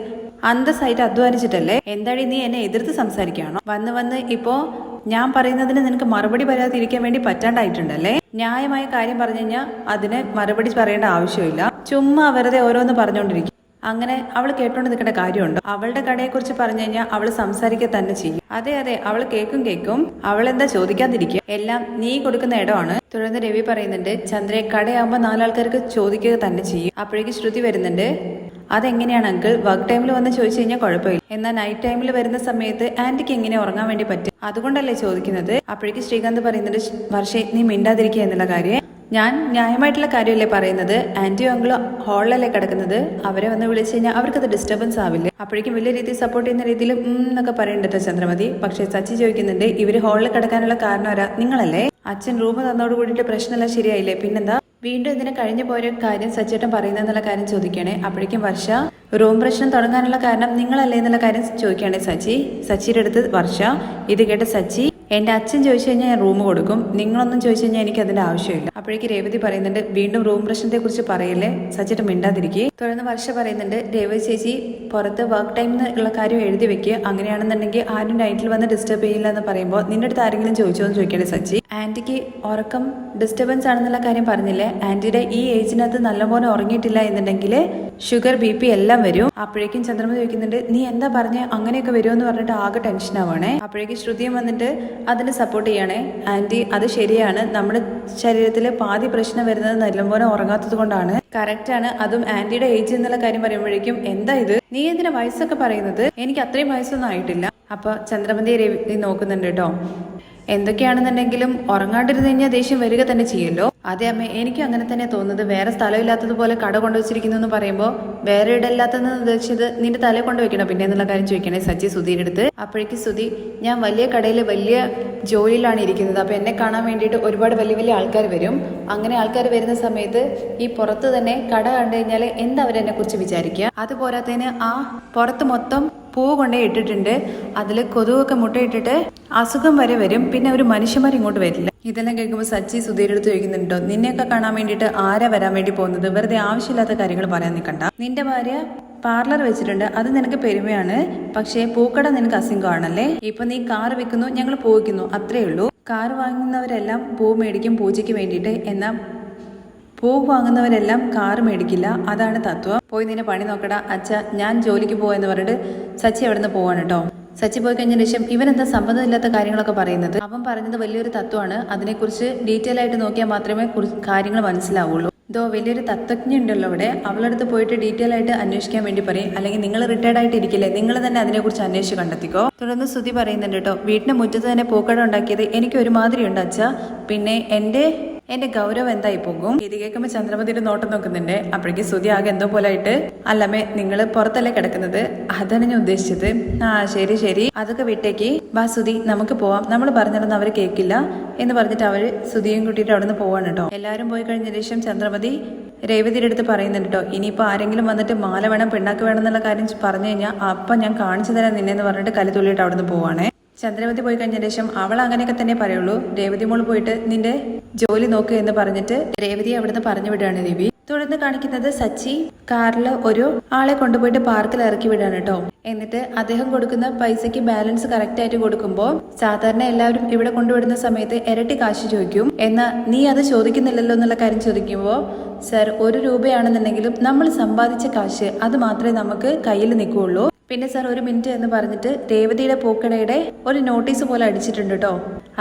അന്തസ്സായിട്ട് അധ്വാനിച്ചിട്ടല്ലേ? എന്താടി നീ എന്നെ എതിർത്ത് സംസാരിക്കുകയാണോ? വന്ന് വന്ന് ഇപ്പോ ഞാൻ പറയുന്നതിന് നിനക്ക് മറുപടി പറയാതിരിക്കാൻ വേണ്ടി പറ്റാണ്ടായിട്ടുണ്ടല്ലേ? ന്യായമായ കാര്യം പറഞ്ഞു കഴിഞ്ഞാൽ അതിന് മറുപടി പറയേണ്ട ആവശ്യമില്ല. ചുമ്മാ വെറുതെ ഓരോന്ന് പറഞ്ഞുകൊണ്ടിരിക്കും അങ്ങനെ അവൾ കേട്ടോണ്ട് നിൽക്കേണ്ട കാര്യമുണ്ടോ? അവളുടെ കടയെക്കുറിച്ച് പറഞ്ഞു കഴിഞ്ഞാൽ അവൾ സംസാരിക്കുക തന്നെ ചെയ്യും. അതെ അതെ അവൾ കേക്കും കേക്കും. അവൾ എന്താ ചോദിക്കാതിരിക്കുക? എല്ലാം നീ കൊടുക്കുന്ന ഇടമാണ്. തുടർന്ന് രവി പറയുന്നുണ്ട് ചന്ദ്രയെ കടയാകുമ്പോൾ നാലാൾക്കാർക്ക് ചോദിക്കുക തന്നെ ചെയ്യും. അപ്പോഴേക്ക് ശ്രുതി വരുന്നുണ്ട് അതെങ്ങനെയാണ് അങ്കിൾ? വർക്ക് ടൈമിൽ വന്ന് ചോദിച്ചു കഴിഞ്ഞാൽ കുഴപ്പമില്ല. എന്നാൽ നൈറ്റ് ടൈമിൽ വരുന്ന സമയത്ത് ആന്റിക്ക് എങ്ങനെ ഉറങ്ങാൻ വേണ്ടി പറ്റും? അതുകൊണ്ടല്ലേ ചോദിക്കുന്നത്. അപ്പോഴേക്ക് ശ്രീകാന്ത് പറയുന്നുണ്ട് "ശ്ശ്, വർഷേ നീ മിണ്ടാതിരിക്കുക എന്നുള്ള കാര്യം. ഞാൻ ന്യായമായിട്ടുള്ള കാര്യമല്ലേ പറയുന്നത്? ആന്റിയോ അങ്കിളോ ഹോളിലല്ലേ കിടക്കുന്നത്? അവരെ വന്ന് വിളിച്ചു കഴിഞ്ഞാൽ അവർക്കത് ഡിസ്റ്റർബൻസ് ആവില്ലേ. അപ്പോഴേക്കും വലിയ രീതിയിൽ സപ്പോർട്ട് ചെയ്യുന്ന രീതിയിൽ എന്നൊക്കെ പറയുന്നുണ്ട് ചന്ദ്രമതി. പക്ഷേ സച്ചി ചോദിക്കുന്നുണ്ട് ഇവർ ഹോളിൽ കിടക്കാനുള്ള കാരണം ആരാ? നിങ്ങളല്ലേ? അച്ഛൻ റൂം തന്നോട് കൂടിയിട്ട് പ്രശ്നമെല്ലാം ശരിയായില്ലേ? പിന്നെന്താ? വീണ്ടും ഇതിനെ കഴിഞ്ഞു പോയൊരു കാര്യം സച്ചേട്ടൻ പറയുന്നെന്നുള്ള കാര്യം ചോദിക്കണേ. അപ്പോഴേക്കും വർഷ റൂം പ്രശ്നം തുടങ്ങാനുള്ള കാരണം നിങ്ങളല്ലേ എന്നുള്ള കാര്യം ചോദിക്കുകയാണെ സച്ചി സച്ചിയുടെ അടുത്ത് വർഷ ഇത് കേട്ട് സച്ചി എന്റെ അച്ഛൻ ചോദിച്ചു കഴിഞ്ഞാൽ ഞാൻ റൂം കൊടുക്കും. നിങ്ങളൊന്നും ചോദിച്ചു കഴിഞ്ഞാൽ എനിക്ക് അതിന്റെ ആവശ്യമില്ല. അപ്പോഴേക്ക് രേവതി പറയുന്നുണ്ട് വീണ്ടും റൂം പ്രശ്നത്തെ കുറിച്ച് പറയല്ലേ? സച്ചിട്ട് മിണ്ടാതിരിക്കുക തുടർന്ന് വർഷ പറയുന്നുണ്ട് രേവതി ചേച്ചി പുറത്ത് വർക്ക് ടൈം എന്നുള്ള കാര്യം എഴുതി വെക്കുക അങ്ങനെയാണെന്നുണ്ടെങ്കിൽ ആരും നൈറ്റിൽ വന്ന് ഡിസ്റ്റർബ് ചെയ്യില്ല എന്ന് പറയുമ്പോൾ നിന്റെ അടുത്ത് ആരെങ്കിലും ചോദിച്ചോ എന്ന് ചോദിക്കണേ സച്ചി? ആന്റിക്ക് ഉറക്കം ഡിസ്റ്റർബൻസ് ആണെന്നുള്ള കാര്യം പറഞ്ഞില്ലേ? ആന്റിയുടെ ഈ ഏജിനകത്ത് നല്ലപോലെ ഉറങ്ങിയിട്ടില്ല എന്നുണ്ടെങ്കിൽ ഷുഗർ ബി പി എല്ലാം വരും. അപ്പോഴേക്കും ചന്ദ്രമ ചോദിക്കുന്നുണ്ട് നീ എന്താ പറഞ്ഞ? അങ്ങനെയൊക്കെ വരുമെന്ന് പറഞ്ഞിട്ട് ആകെ ടെൻഷൻ ആവണേ അപ്പോഴേക്കും ശ്രുതിയും വന്നിട്ട് അതിന് സപ്പോർട്ട് ചെയ്യണേ. ആന്റി അത് ശരിയാണ്. നമ്മുടെ ശരീരത്തിൽ പാതി പ്രശ്നം വരുന്നത് നല്ലപോലെ ഉറങ്ങാത്തത് കൊണ്ടാണ്. കറക്റ്റ് ആണ്. അതും ആന്റിയുടെ ഏജ് എന്നുള്ള കാര്യം പറയുമ്പോഴേക്കും എന്താ ഇത്? നീ എന്തിനാ വയസ്സൊക്കെ പറയുന്നത്? എനിക്ക് അത്രയും വയസ്സൊന്നും ആയിട്ടില്ല. അപ്പൊ ചന്ദ്രമതി രവി നോക്കുന്നുണ്ട് കേട്ടോ എന്തൊക്കെയാണെന്നുണ്ടെങ്കിലും ഉറങ്ങാണ്ടിരുന്ന് കഴിഞ്ഞാൽ ദേഷ്യം വരിക തന്നെ ചെയ്യല്ലോ അതേ അമ്മ എനിക്കും അങ്ങനെ തന്നെ തോന്നുന്നത്. വേറെ സ്ഥലമില്ലാത്തതുപോലെ കട കൊണ്ടുവച്ചിരിക്കുന്നു എന്ന് പറയുമ്പോൾ വേറെ ഇടല്ലാത്തെന്ന് ഉദ്ദേശിച്ചത് നിന്റെ തലയിൽ വെക്കണം? പിന്നെ എന്നുള്ള കാര്യം ചോദിക്കണേ സച്ചി സുധീരുടെ അടുത്ത്. അപ്പോഴേക്ക് സുധി ഞാൻ വലിയ കടയിൽ വലിയ ജോലിയിലാണ് ഇരിക്കുന്നത്. അപ്പോൾ എന്നെ കാണാൻ വേണ്ടിയിട്ട് ഒരുപാട് വലിയ വലിയ ആൾക്കാർ വരും. അങ്ങനെ ആൾക്കാർ വരുന്ന സമയത്ത് ഈ പുറത്ത് തന്നെ കട കണ്ടു കഴിഞ്ഞാൽ എന്താ അവരെന്നെ കുറിച്ച് വിചാരിക്കുക അത് പോരാത്തതിന് ആ പുറത്ത് മൊത്തം പൂ കൊണ്ടേ ഇട്ടിട്ടുണ്ട്. അതിൽ കൊതുകൊക്കെ മുട്ടയിട്ടിട്ട് അസുഖം വരെ വരും. പിന്നെ ഒരു മനുഷ്യന്മാർ ഇങ്ങോട്ട് വരില്ല. ഇതെല്ലാം കേൾക്കുമ്പോൾ സച്ചി സുധീരടുത്ത് ചോദിക്കുന്നുണ്ടോ നിന്നെയൊക്കെ കാണാൻ വേണ്ടിയിട്ട് ആരെ വരാൻ വേണ്ടി പോകുന്നത്? വെറുതെ ആവശ്യമില്ലാത്ത കാര്യങ്ങൾ പറയാൻ നിൽക്കണ്ട. നിന്റെ ഭാര്യ പാർലർ വെച്ചിട്ടുണ്ട് അത് നിനക്ക് പെരുമയാണ് പക്ഷേ പൂക്കട നിനക്ക് അസിംഗമാണല്ലേ? ഇപ്പൊ നീ കാർ വെക്കുന്നു ഞങ്ങൾ പോയിക്കുന്നു അത്രേ ഉള്ളൂ. കാർ വാങ്ങുന്നവരെല്ലാം പൂ മേടിക്കും പൂജയ്ക്ക് വേണ്ടിയിട്ട് എന്നാൽ പൂ വാങ്ങുന്നവരെല്ലാം കാർ മേടിക്കില്ല അതാണ് തത്വം. പോയി നിന്നെ പണി നോക്കടാ അച്ഛ ഞാൻ ജോലിക്ക് പോവാന്ന് പറഞ്ഞിട്ട് സച്ചി അവിടെ നിന്ന് പോവാണ് കേട്ടോ. സച്ചി പോയി കഴിഞ്ഞ ശേഷം ഇവൻ എന്താ സംബന്ധമില്ലാത്ത കാര്യങ്ങളൊക്കെ പറയുന്നത്? അവൻ പറഞ്ഞത് വലിയൊരു തത്വമാണ്. അതിനെക്കുറിച്ച് ഡീറ്റെയിൽ ആയിട്ട് നോക്കിയാൽ മാത്രമേ കാര്യങ്ങൾ മനസ്സിലാവുള്ളൂ. ഇതോ വലിയൊരു തത്വജ്ഞ ഉണ്ടല്ലോ ഇവിടെ അവളടുത്ത് പോയിട്ട് ഡീറ്റെയിൽ ആയിട്ട് അന്വേഷിക്കാൻ വേണ്ടി പറയും. അല്ലെങ്കിൽ നിങ്ങൾ റിട്ടയർഡ് ആയിട്ട് ഇരിക്കില്ലേ? നിങ്ങൾ തന്നെ അതിനെക്കുറിച്ച് അന്വേഷിച്ച് കണ്ടെത്തിക്കോ. തുടർന്ന് സ്തുതി പറയുന്നുണ്ട് കേട്ടോ വീട്ടിന് മുറ്റത്ത് തന്നെ പൂക്കട ഉണ്ടാക്കിയത് എനിക്ക് ഒരുമാതിരി ഉണ്ട് അച്ഛ. പിന്നെ എന്റെ എന്റെ ഗൗരവം എന്തായി പോകും? ഇത് കേൾക്കുമ്പോൾ ചന്ദ്രമതിയുടെ നോട്ടം നോക്കുന്നുണ്ട്. അപ്പോഴേക്ക് സ്തുതി ആകെ എന്തോ പോലെ ആയിട്ട് അല്ലമ്മേ നിങ്ങൾ പുറത്തല്ലേ കിടക്കുന്നത്? അതാണ് ഞാൻ ഉദ്ദേശിച്ചത്. ആ ശരി ശരി. അതൊക്കെ വിട്ടേക്ക് ബാ സ്തുതി നമുക്ക് പോവാം. നമ്മൾ പറഞ്ഞിരുന്ന അവർ കേൾക്കില്ല. എന്ന് പറഞ്ഞിട്ട് അവർ സ്തുതിയും കൂട്ടിയിട്ട് അവിടെ നിന്ന് പോവാണ് കേട്ടോ. എല്ലാവരും പോയി കഴിഞ്ഞ ശേഷം ചന്ദ്രമതി രേവതിയുടെ അടുത്ത് പറയുന്നുണ്ട് കേട്ടോ ഇനിയിപ്പോൾ ആരെങ്കിലും വന്നിട്ട് മാല വേണം പിണ്ണാക്ക് വേണം എന്നുള്ള കാര്യം പറഞ്ഞു കഴിഞ്ഞാൽ അപ്പം ഞാൻ കാണിച്ചു തരാം നിന്നെന്ന് പറഞ്ഞിട്ട് കലി തുള്ളിയിട്ട് അവിടെ നിന്ന് പോവാണേ. ചന്ദ്രവതി പോയി കഴിഞ്ഞ ശേഷം അവൾ അങ്ങനെയൊക്കെ തന്നെ പറയുള്ളൂ. രേവതി മോൾ പോയിട്ട് നിന്റെ ജോലി നോക്ക് എന്ന് പറഞ്ഞിട്ട് രേവതി അവിടുന്ന് പറഞ്ഞു വിടുകയാണ് രവി. തുടർന്ന് കാണിക്കുന്നത് സച്ചി കാറിൽ ഒരു ആളെ കൊണ്ടുപോയിട്ട് പാർക്കിൽ ഇറക്കി വിടാണ് കേട്ടോ. എന്നിട്ട് അദ്ദേഹം കൊടുക്കുന്ന പൈസയ്ക്ക് ബാലൻസ് കറക്റ്റ് ആയിട്ട് കൊടുക്കുമ്പോൾ സാധാരണ എല്ലാവരും ഇവിടെ കൊണ്ടുവിടുന്ന സമയത്ത് ഇരട്ടി കാശ് ചോദിക്കും. എന്നാൽ നീ അത് ചോദിക്കുന്നില്ലല്ലോ എന്നുള്ള കാര്യം ചോദിക്കുമ്പോൾ സർ ഒരു രൂപയാണെന്നുണ്ടെങ്കിലും നമ്മൾ സമ്പാദിച്ച കാശ് അത് മാത്രമേ നമുക്ക് കയ്യിൽ നിൽക്കുകയുള്ളൂ. പിന്നെ സാർ ഒരു മിനിറ്റ് എന്ന് പറഞ്ഞിട്ട് രേവതിയുടെ പൂക്കടയുടെ ഒരു നോട്ടീസ് പോലെ അടിച്ചിട്ടുണ്ട് കേട്ടോ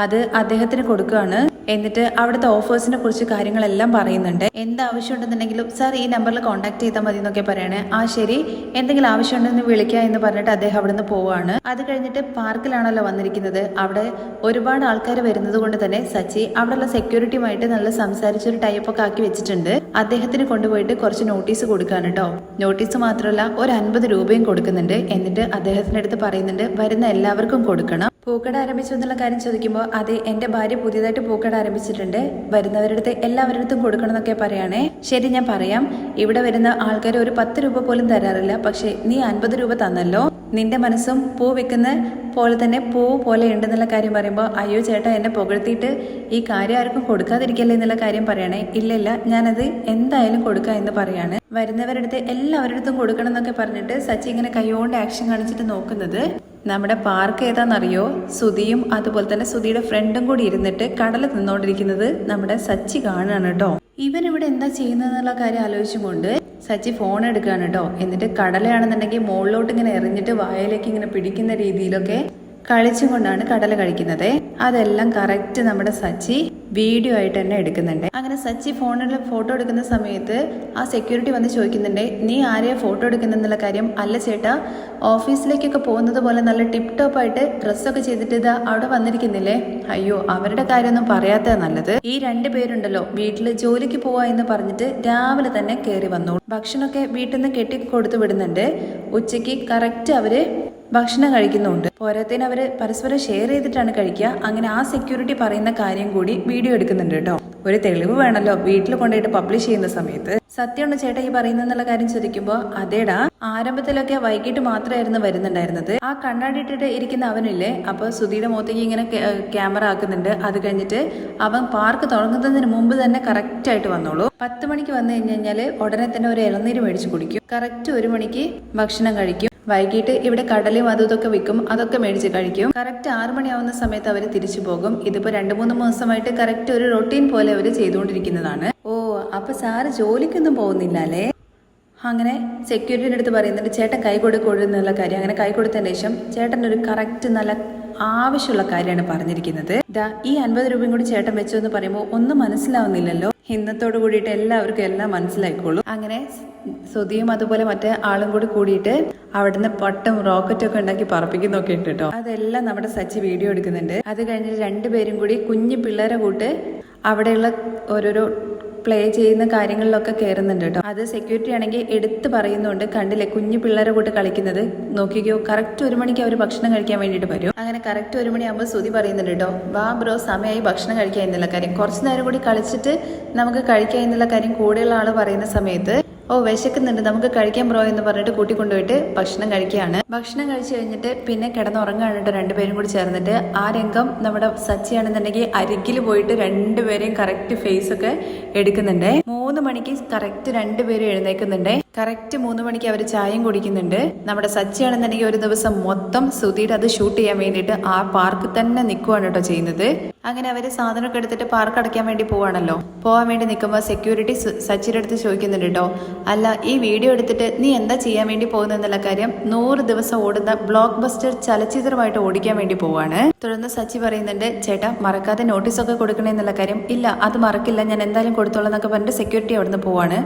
അത് അദ്ദേഹത്തിന് കൊടുക്കുകയാണ്. എന്നിട്ട് അവിടുത്തെ ഓഫേഴ്സിനെ കുറിച്ച് കാര്യങ്ങളെല്ലാം പറയുന്നുണ്ട്. എന്ത് ആവശ്യമുണ്ടെന്നുണ്ടെങ്കിലും സാർ ഈ നമ്പറിൽ കോൺടാക്ട് ചെയ്താൽ മതി എന്നൊക്കെ പറയണേ. ആ ശരി. എന്തെങ്കിലും ആവശ്യമുണ്ടെന്ന് വിളിക്കുക എന്ന് പറഞ്ഞിട്ട് അദ്ദേഹം അവിടെ നിന്ന് പോവാണ്. അത് കഴിഞ്ഞിട്ട് പാർക്കിലാണല്ലോ വന്നിരിക്കുന്നത്. അവിടെ ഒരുപാട് ആൾക്കാർ വരുന്നത് തന്നെ സച്ചി അവിടെയുള്ള സെക്യൂരിറ്റിയുമായിട്ട് നല്ല സംസാരിച്ചൊരു ടൈപ്പൊക്കെ ആക്കി വെച്ചിട്ടുണ്ട്. അദ്ദേഹത്തിന് കൊണ്ടുപോയിട്ട് കുറച്ച് നോട്ടീസ് കൊടുക്കാണ് കേട്ടോ. നോട്ടീസ് മാത്രമല്ല ഒരു അൻപത് രൂപയും കൊടുക്കുന്നുണ്ട്. എന്നിട്ട് അദ്ദേഹത്തിന്റെ അടുത്ത് പറയുന്നുണ്ട് വരുന്ന എല്ലാവർക്കും കൊടുക്കണം. പൂക്കട ആരംഭിച്ചു എന്നുള്ള കാര്യം ചോദിക്കുമ്പോൾ അതെ എന്റെ ഭാര്യ പുതിയതായിട്ട് പൂക്കട ആരംഭിച്ചിട്ടുണ്ട്. വരുന്നവരുടെ അടുത്ത് എല്ലാവരുടെ അടുത്തും കൊടുക്കണം എന്നൊക്കെ പറയണേ. ശരി ഞാൻ പറയാം. ഇവിടെ വരുന്ന ആൾക്കാർ ഒരു പത്ത് രൂപ പോലും തരാറില്ല. പക്ഷേ നീ അൻപത് രൂപ തന്നല്ലോ. നിന്റെ മനസ്സും പൂ വെക്കുന്ന പോലെ തന്നെ പൂ പോലെ ഉണ്ടെന്നുള്ള കാര്യം പറയുമ്പോൾ അയ്യോ ചേട്ടാ എന്നെ പുകഴ്ത്തിയിട്ട് ഈ കാര്യം ആർക്കും കൊടുക്കാതിരിക്കല്ലേ എന്നുള്ള കാര്യം പറയണേ. ഇല്ല ഇല്ല ഞാനത് എന്തായാലും കൊടുക്കാം എന്ന് പറയാണ്. വരുന്നവരുടെ അടുത്ത് എല്ലാവരുടെ അടുത്തും കൊടുക്കണം എന്നൊക്കെ പറഞ്ഞിട്ട് സച്ചി ഇങ്ങനെ കൈകൊണ്ട് ആക്ഷൻ കാണിച്ചിട്ട് നോക്കുന്നത് നമ്മുടെ പാർക്ക് ഏതാണെന്നറിയോ? സുധിയും അതുപോലെ തന്നെ സുധിയുടെ ഫ്രണ്ടും കൂടി ഇരുന്നിട്ട് കടൽ നിന്നോണ്ടിരിക്കുന്നത് നമ്മുടെ സച്ചി കാണുകയാണ് കേട്ടോ. ഇവൻ ഇവിടെ എന്താ ചെയ്യുന്നതെന്നുള്ള കാര്യം ആലോചിച്ചുകൊണ്ട് സച്ചി ഫോൺ എടുക്കുകയാണ് കേട്ടോ. എന്നിട്ട് കടലയാണെന്നുണ്ടെങ്കിൽ മുകളിലോട്ട് ഇങ്ങനെ എറിഞ്ഞിട്ട് വായയിലേക്ക് ഇങ്ങനെ പിടിക്കുന്ന രീതിയിലൊക്കെ കളിച്ചും കൊണ്ടാണ് കടല കഴിക്കുന്നത്. അതെല്ലാം കറക്റ്റ് നമ്മുടെ സച്ചി വീഡിയോ ആയിട്ട് തന്നെ എടുക്കുന്നുണ്ട്. അങ്ങനെ സച്ചി ഫോണിൽ ഫോട്ടോ എടുക്കുന്ന സമയത്ത് ആ സെക്യൂരിറ്റി വന്ന് ചോദിക്കുന്നുണ്ട് നീ ആരെയാ ഫോട്ടോ എടുക്കുന്നെന്നുള്ള കാര്യം? അല്ല ചേട്ടാ ഓഫീസിലേക്കൊക്കെ പോകുന്നത് പോലെ നല്ല ടിപ് ടോപ്പായിട്ട് ഡ്രസ്സൊക്കെ ചെയ്തിട്ട് ഇതാ അവിടെ വന്നിരിക്കുന്നില്ലേ? അയ്യോ അവരുടെ കാര്യമൊന്നും പറയാത്ത നല്ലത്. ഈ രണ്ട് പേരുണ്ടല്ലോ വീട്ടിൽ ജോലിക്ക് പോവാ എന്ന് പറഞ്ഞിട്ട് രാവിലെ തന്നെ കയറി വന്നു ഭക്ഷണമൊക്കെ വീട്ടിൽ നിന്ന് കെട്ടി കൊടുത്തു വിടുന്നുണ്ട്. ഉച്ചയ്ക്ക് കറക്റ്റ് അവർ ഭക്ഷണം കഴിക്കുന്നുണ്ട്. പോരാത്തതിന് അവർ പരസ്പരം ഷെയർ ചെയ്തിട്ടാണ് കഴിക്കുക. അങ്ങനെ ആ സെക്യൂരിറ്റി പറയുന്ന കാര്യം കൂടി വീഡിയോ എടുക്കുന്നുണ്ട് കേട്ടോ. ഒരു തെളിവ് വേണമല്ലോ വീട്ടിൽ കൊണ്ടുപോയിട്ട് പബ്ലിഷ് ചെയ്യുന്ന സമയത്ത്. സത്യമാണ് ചേട്ടാ ഈ പറയുന്നെന്നുള്ള കാര്യം ചോദിക്കുമ്പോൾ അതേടാ ആരംഭത്തിലൊക്കെ വൈകിട്ട് മാത്രമായിരുന്നു വരുന്നുണ്ടായിരുന്നത്. ആ കണ്ണാടി ഇട്ടിട്ട് ഇരിക്കുന്ന അവനില്ലേ? അപ്പൊ സുധിയുടെ മുഖത്തേക്ക് ഇങ്ങനെ ക്യാമറ ആക്കുന്നുണ്ട്. അത് കഴിഞ്ഞിട്ട് അവൻ പാർക്ക് തുടങ്ങുന്നതിന് മുമ്പ് തന്നെ കറക്റ്റ് ആയിട്ട് വന്നോളൂ. പത്ത് മണിക്ക് വന്നു കഴിഞ്ഞു ഉടനെ തന്നെ ഒരു ഇളനീര് മേടിച്ച് കുടിക്കും. കറക്റ്റ് ഒരു മണിക്ക് ഭക്ഷണം കഴിക്കും. വൈകിട്ട് ഇവിടെ കടലയും അതും ഇതൊക്കെ വിൽക്കും അതൊക്കെ മേടിച്ച് കഴിക്കും. കറക്റ്റ് ആറു മണിയാവുന്ന സമയത്ത് അവർ തിരിച്ചു പോകും. ഇതിപ്പോ രണ്ടു മൂന്ന് മാസമായിട്ട് കറക്റ്റ് ഒരു റൊട്ടീൻ പോലെ അവർ ചെയ്തുകൊണ്ടിരിക്കുന്നതാണ്. ഓ അപ്പൊ സാറ് ജോലിക്കൊന്നും പോകുന്നില്ല അല്ലേ അങ്ങനെ സെക്യൂരിറ്റിയുടെ അടുത്ത് പറയുന്നുണ്ട് ചേട്ടൻ കൈ കൊടുക്കൊഴുന്നുള്ള കാര്യം. അങ്ങനെ കൈ കൊടുത്തതിന് ശേഷം ചേട്ടൻ ഒരു കറക്റ്റ് നല്ല ആവശ്യമുള്ള കാര്യമാണ് പറഞ്ഞിരിക്കുന്നത്. ദാ ഈ അൻപത് രൂപയും കൂടി ചേട്ടൻ വെച്ചു എന്ന് പറയുമ്പോൾ ഒന്നും മനസ്സിലാവുന്നില്ലല്ലോ. ഇന്നത്തോട് കൂടിയിട്ട് എല്ലാവർക്കും എല്ലാം മനസ്സിലായിക്കോളും. അങ്ങനെ സ്വതിയും അതുപോലെ മറ്റേ ആളും കൂടി കൂടിയിട്ട് അവിടുന്ന് പട്ടും റോക്കറ്റും ഒക്കെ ഉണ്ടാക്കി പറപ്പിക്കുന്നൊക്കെ ഉണ്ട് കേട്ടോ. അതെല്ലാം നമ്മുടെ സച്ചി വീഡിയോ എടുക്കുന്നുണ്ട്. അത് കഴിഞ്ഞിട്ട് രണ്ടുപേരും കൂടി കുഞ്ഞു പിള്ളേരെ കൂട്ട് അവിടെയുള്ള ഓരോരോ പ്ലേ ചെയ്യുന്ന കാര്യങ്ങളിലൊക്കെ കയറുന്നുണ്ട് കേട്ടോ. അത് സെക്യൂരിറ്റി ആണെങ്കിൽ എടുത്ത് പറയുന്നുണ്ട് കണ്ടില്ലേ? കുഞ്ഞു പിള്ളേരെ കൂട്ട് കളിക്കുന്നത്. നോക്കിക്കോ കറക്റ്റ് ഒരു മണിക്ക് അവർ ഭക്ഷണം കഴിക്കാൻ വേണ്ടിയിട്ട് വരും. അങ്ങനെ കറക്റ്റ് ഒരു മണിയാകുമ്പോൾ സ്തുതി പറയുന്നുണ്ട് കേട്ടോ വാ ബ്രോ സമയമായി ഭക്ഷണം കഴിക്കാൻ എന്നുള്ള കാര്യം. കുറച്ച് നേരം കൂടി കളിച്ചിട്ട് നമുക്ക് കഴിക്കാൻ എന്നുള്ള കാര്യം കൂടെയുള്ള ആൾ പറയുന്ന സമയത്ത് ഓ വിശക്കുന്നുണ്ട്. നമുക്ക് കഴിക്കാൻ ബ്രോ എന്ന് പറഞ്ഞിട്ട് കൂട്ടി കൊണ്ടുപോയിട്ട് ഭക്ഷണം കഴിക്കുകയാണ്. ഭക്ഷണം കഴിച്ചു കഴിഞ്ഞിട്ട് പിന്നെ കിടന്നുറങ്ങാണ് കേട്ടോ രണ്ടുപേരും കൂടി ചേർന്നിട്ട് ആ രംഗം നമ്മുടെ സച്ചിയാണെന്നുണ്ടെങ്കിൽ അരികിൽ പോയിട്ട് രണ്ടുപേരെയും കറക്റ്റ് ഫേസ് ഒക്കെ എടുക്കുന്നുണ്ട്. മൂന്ന് മണിക്ക് കറക്റ്റ് രണ്ടുപേരും എഴുന്നേക്കുന്നുണ്ട് കറക്റ്റ് മൂന്ന് മണിക്ക് അവർ ചായയും കുടിക്കുന്നുണ്ട്. നമ്മുടെ സച്ചിയാണെന്നുണ്ടെങ്കിൽ ഒരു ദിവസം മൊത്തം സുധീർ അത് ഷൂട്ട് ചെയ്യാൻ വേണ്ടിയിട്ട് ആ പാർക്ക് തന്നെ നിൽക്കുവാണ് കേട്ടോ ചെയ്യുന്നത്. അങ്ങനെ അവർ സാധനമൊക്കെ എടുത്തിട്ട് പാർക്ക് അടയ്ക്കാൻ വേണ്ടി പോവാണല്ലോ. പോകാൻ വേണ്ടി നിൽക്കുമ്പോൾ സെക്യൂരിറ്റി സച്ചിയുടെ അടുത്ത് ചോദിക്കുന്നുണ്ട് കേട്ടോ. അല്ല ഈ വീഡിയോ എടുത്തിട്ട് നീ എന്താ ചെയ്യാൻ വേണ്ടി പോകുന്നതെന്നുള്ള കാര്യം നൂറ് ദിവസം ഓടുന്ന ബ്ലോക്ക് ബസ്റ്റർ ചലച്ചിത്രമായിട്ട് ഓടിക്കാൻ വേണ്ടി പോവാണ്. തുടർന്ന് സച്ചി പറയുന്നുണ്ട് ചേട്ടാ മറക്കാതെ നോട്ടീസൊക്കെ കൊടുക്കണേ എന്നുള്ള കാര്യം ഇല്ല. അത് മറക്കില്ല. ഞാൻ എന്തായാലും കൊടുത്തോളാം എന്നൊക്കെ പറഞ്ഞിട്ട് സെക്യൂരിറ്റി അവിടുന്ന് പോവാണ്.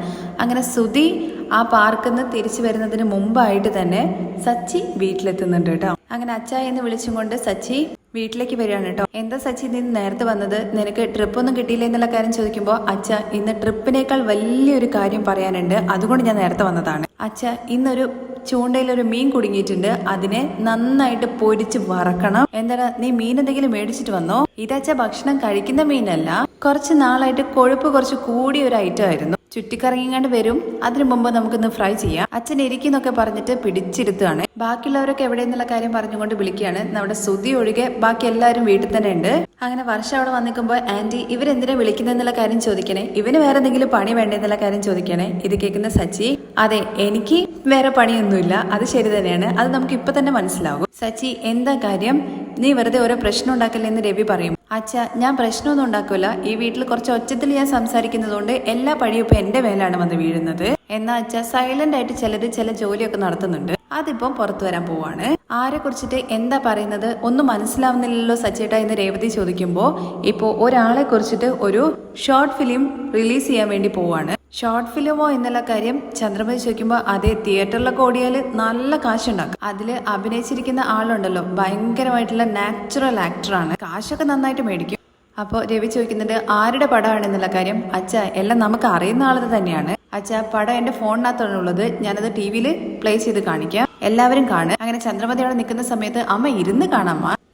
അങ്ങനെ സുധി ആ പാർക്കിൽ നിന്ന് തിരിച്ചു വരുന്നതിന് മുമ്പായിട്ട് തന്നെ സച്ചി വീട്ടിലെത്തുന്നുണ്ട് കേട്ടോ. അങ്ങനെ അച്ഛ എന്ന് വിളിച്ചും കൊണ്ട് സച്ചി വീട്ടിലേക്ക് വരികയാണ് കേട്ടോ. എന്താ സച്ചി നീ നേരത്തെ വന്നത്? നിനക്ക് ട്രിപ്പ് ഒന്നും കിട്ടിയില്ല എന്നുള്ള കാര്യം ചോദിക്കുമ്പോൾ അച്ഛ ഇന്ന് ട്രിപ്പിനേക്കാൾ വലിയൊരു കാര്യം പറയാനുണ്ട്. അതുകൊണ്ട് ഞാൻ നേരത്തെ വന്നതാണ്. അച്ഛ ഇന്നൊരു ചൂണ്ടയിൽ ഒരു മീൻ കുടുങ്ങിയിട്ടുണ്ട്. അതിനെ നന്നായിട്ട് പൊരിച്ച് വറക്കണം. എന്താണ് നീ മീൻ എന്തെങ്കിലും മേടിച്ചിട്ട് വന്നോ? ഇതച്ച ഭക്ഷണം കഴിക്കുന്ന മീനല്ല. കുറച്ച് നാളായിട്ട് കൊഴുപ്പ് കുറച്ച് കൂടിയ ഒരു ഐറ്റം ആയിരുന്നു. ചുറ്റിക്കറങ്ങിങ്ങാണ്ട് വരും. അതിനു മുമ്പ് നമുക്കൊന്ന് ഫ്രൈ ചെയ്യാം. അച്ഛൻ ഇരിക്കുന്നൊക്കെ പറഞ്ഞിട്ട് പിടിച്ചിരുത്തുകയാണ്. ബാക്കിയുള്ളവരൊക്കെ എവിടെ എന്നുള്ള കാര്യം പറഞ്ഞുകൊണ്ട് വിളിക്കുകയാണ്. നമ്മുടെ സുതി ഒഴികെ ബാക്കി എല്ലാവരും വീട്ടിൽ തന്നെ ഉണ്ട്. അങ്ങനെ വർഷം അവിടെ വന്നിക്കുമ്പോൾ ആന്റി ഇവരെന്തിനാ വിളിക്കുന്നതെന്നുള്ള കാര്യം ചോദിക്കണേ? ഇവന് വേറെ എന്തെങ്കിലും പണി വേണ്ടെന്നുള്ള കാര്യം ചോദിക്കണേ? ഇത് കേൾക്കുന്ന സച്ചി അതെ എനിക്ക് വേറെ പണിയൊന്നുമില്ല. അത് ശരി തന്നെയാണ്. അത് നമുക്ക് ഇപ്പൊ തന്നെ മനസ്സിലാകും. സച്ചി എന്താ കാര്യം? നീ വെറുതെ ഓരോ പ്രശ്നം ഉണ്ടാക്കല്ലേ? എന്ന് രവി പറയും. അച്ഛ ഞാൻ പ്രശ്നമൊന്നും ഉണ്ടാക്കൂല. ഈ വീട്ടിൽ കുറച്ച് ഒച്ചത്തിൽ ഞാൻ സംസാരിക്കുന്നതുകൊണ്ട് എല്ലാ പഴിയും ഇപ്പൊ എന്റെ മേലാണ് വന്ന് വീഴുന്നത്. എന്നാ അച്ഛാ സൈലന്റ് ആയിട്ട് ചിലര് ചില ജോലിയൊക്കെ നടത്തുന്നുണ്ട്. അതിപ്പം പുറത്തു വരാൻ പോവാണ്. ആരെ കുറിച്ചിട്ട് എന്താ പറയുന്നത്? ഒന്നും മനസ്സിലാവുന്നില്ലല്ലോ സച്ചേട്ട എന്ന് രേവതി ചോദിക്കുമ്പോൾ ഇപ്പോ ഒരാളെ കുറിച്ചിട്ട് ഒരു ഷോർട്ട് ഫിലിം റിലീസ് ചെയ്യാൻ വേണ്ടി പോവാണ്. ഷോർട്ട് ഫിലിമോ എന്നുള്ള കാര്യം ചന്ദ്രമതി ചോദിക്കുമ്പോൾ അതെ തിയേറ്ററിലൊക്കെ ഓടിയാൽ നല്ല കാശുണ്ടാക്കും. അതിൽ അഭിനയിച്ചിരിക്കുന്ന ആളുണ്ടല്ലോ ഭയങ്കരമായിട്ടുള്ള നാച്ചുറൽ ആക്ടറാണ് കാശൊക്കെ നന്നായിട്ട് മേടിക്കും. അപ്പോൾ രവി ചോദിക്കുന്നുണ്ട് ആരുടെ പടമാണെന്നുള്ള കാര്യം? അച്ഛ എല്ലാം നമുക്ക് അറിയുന്ന ആളത് തന്നെയാണ്. അച്ഛ പടം എന്റെ ഫോണിനകത്താണ് ഉള്ളത്. ഞാനത് ടി വിയിൽ പ്ലേ ചെയ്ത് കാണിക്കാം. എല്ലാവരും കാണും. അങ്ങനെ ചന്ദ്രമതി അവിടെ നിൽക്കുന്ന സമയത്ത് അമ്മ ഇരുന്ന്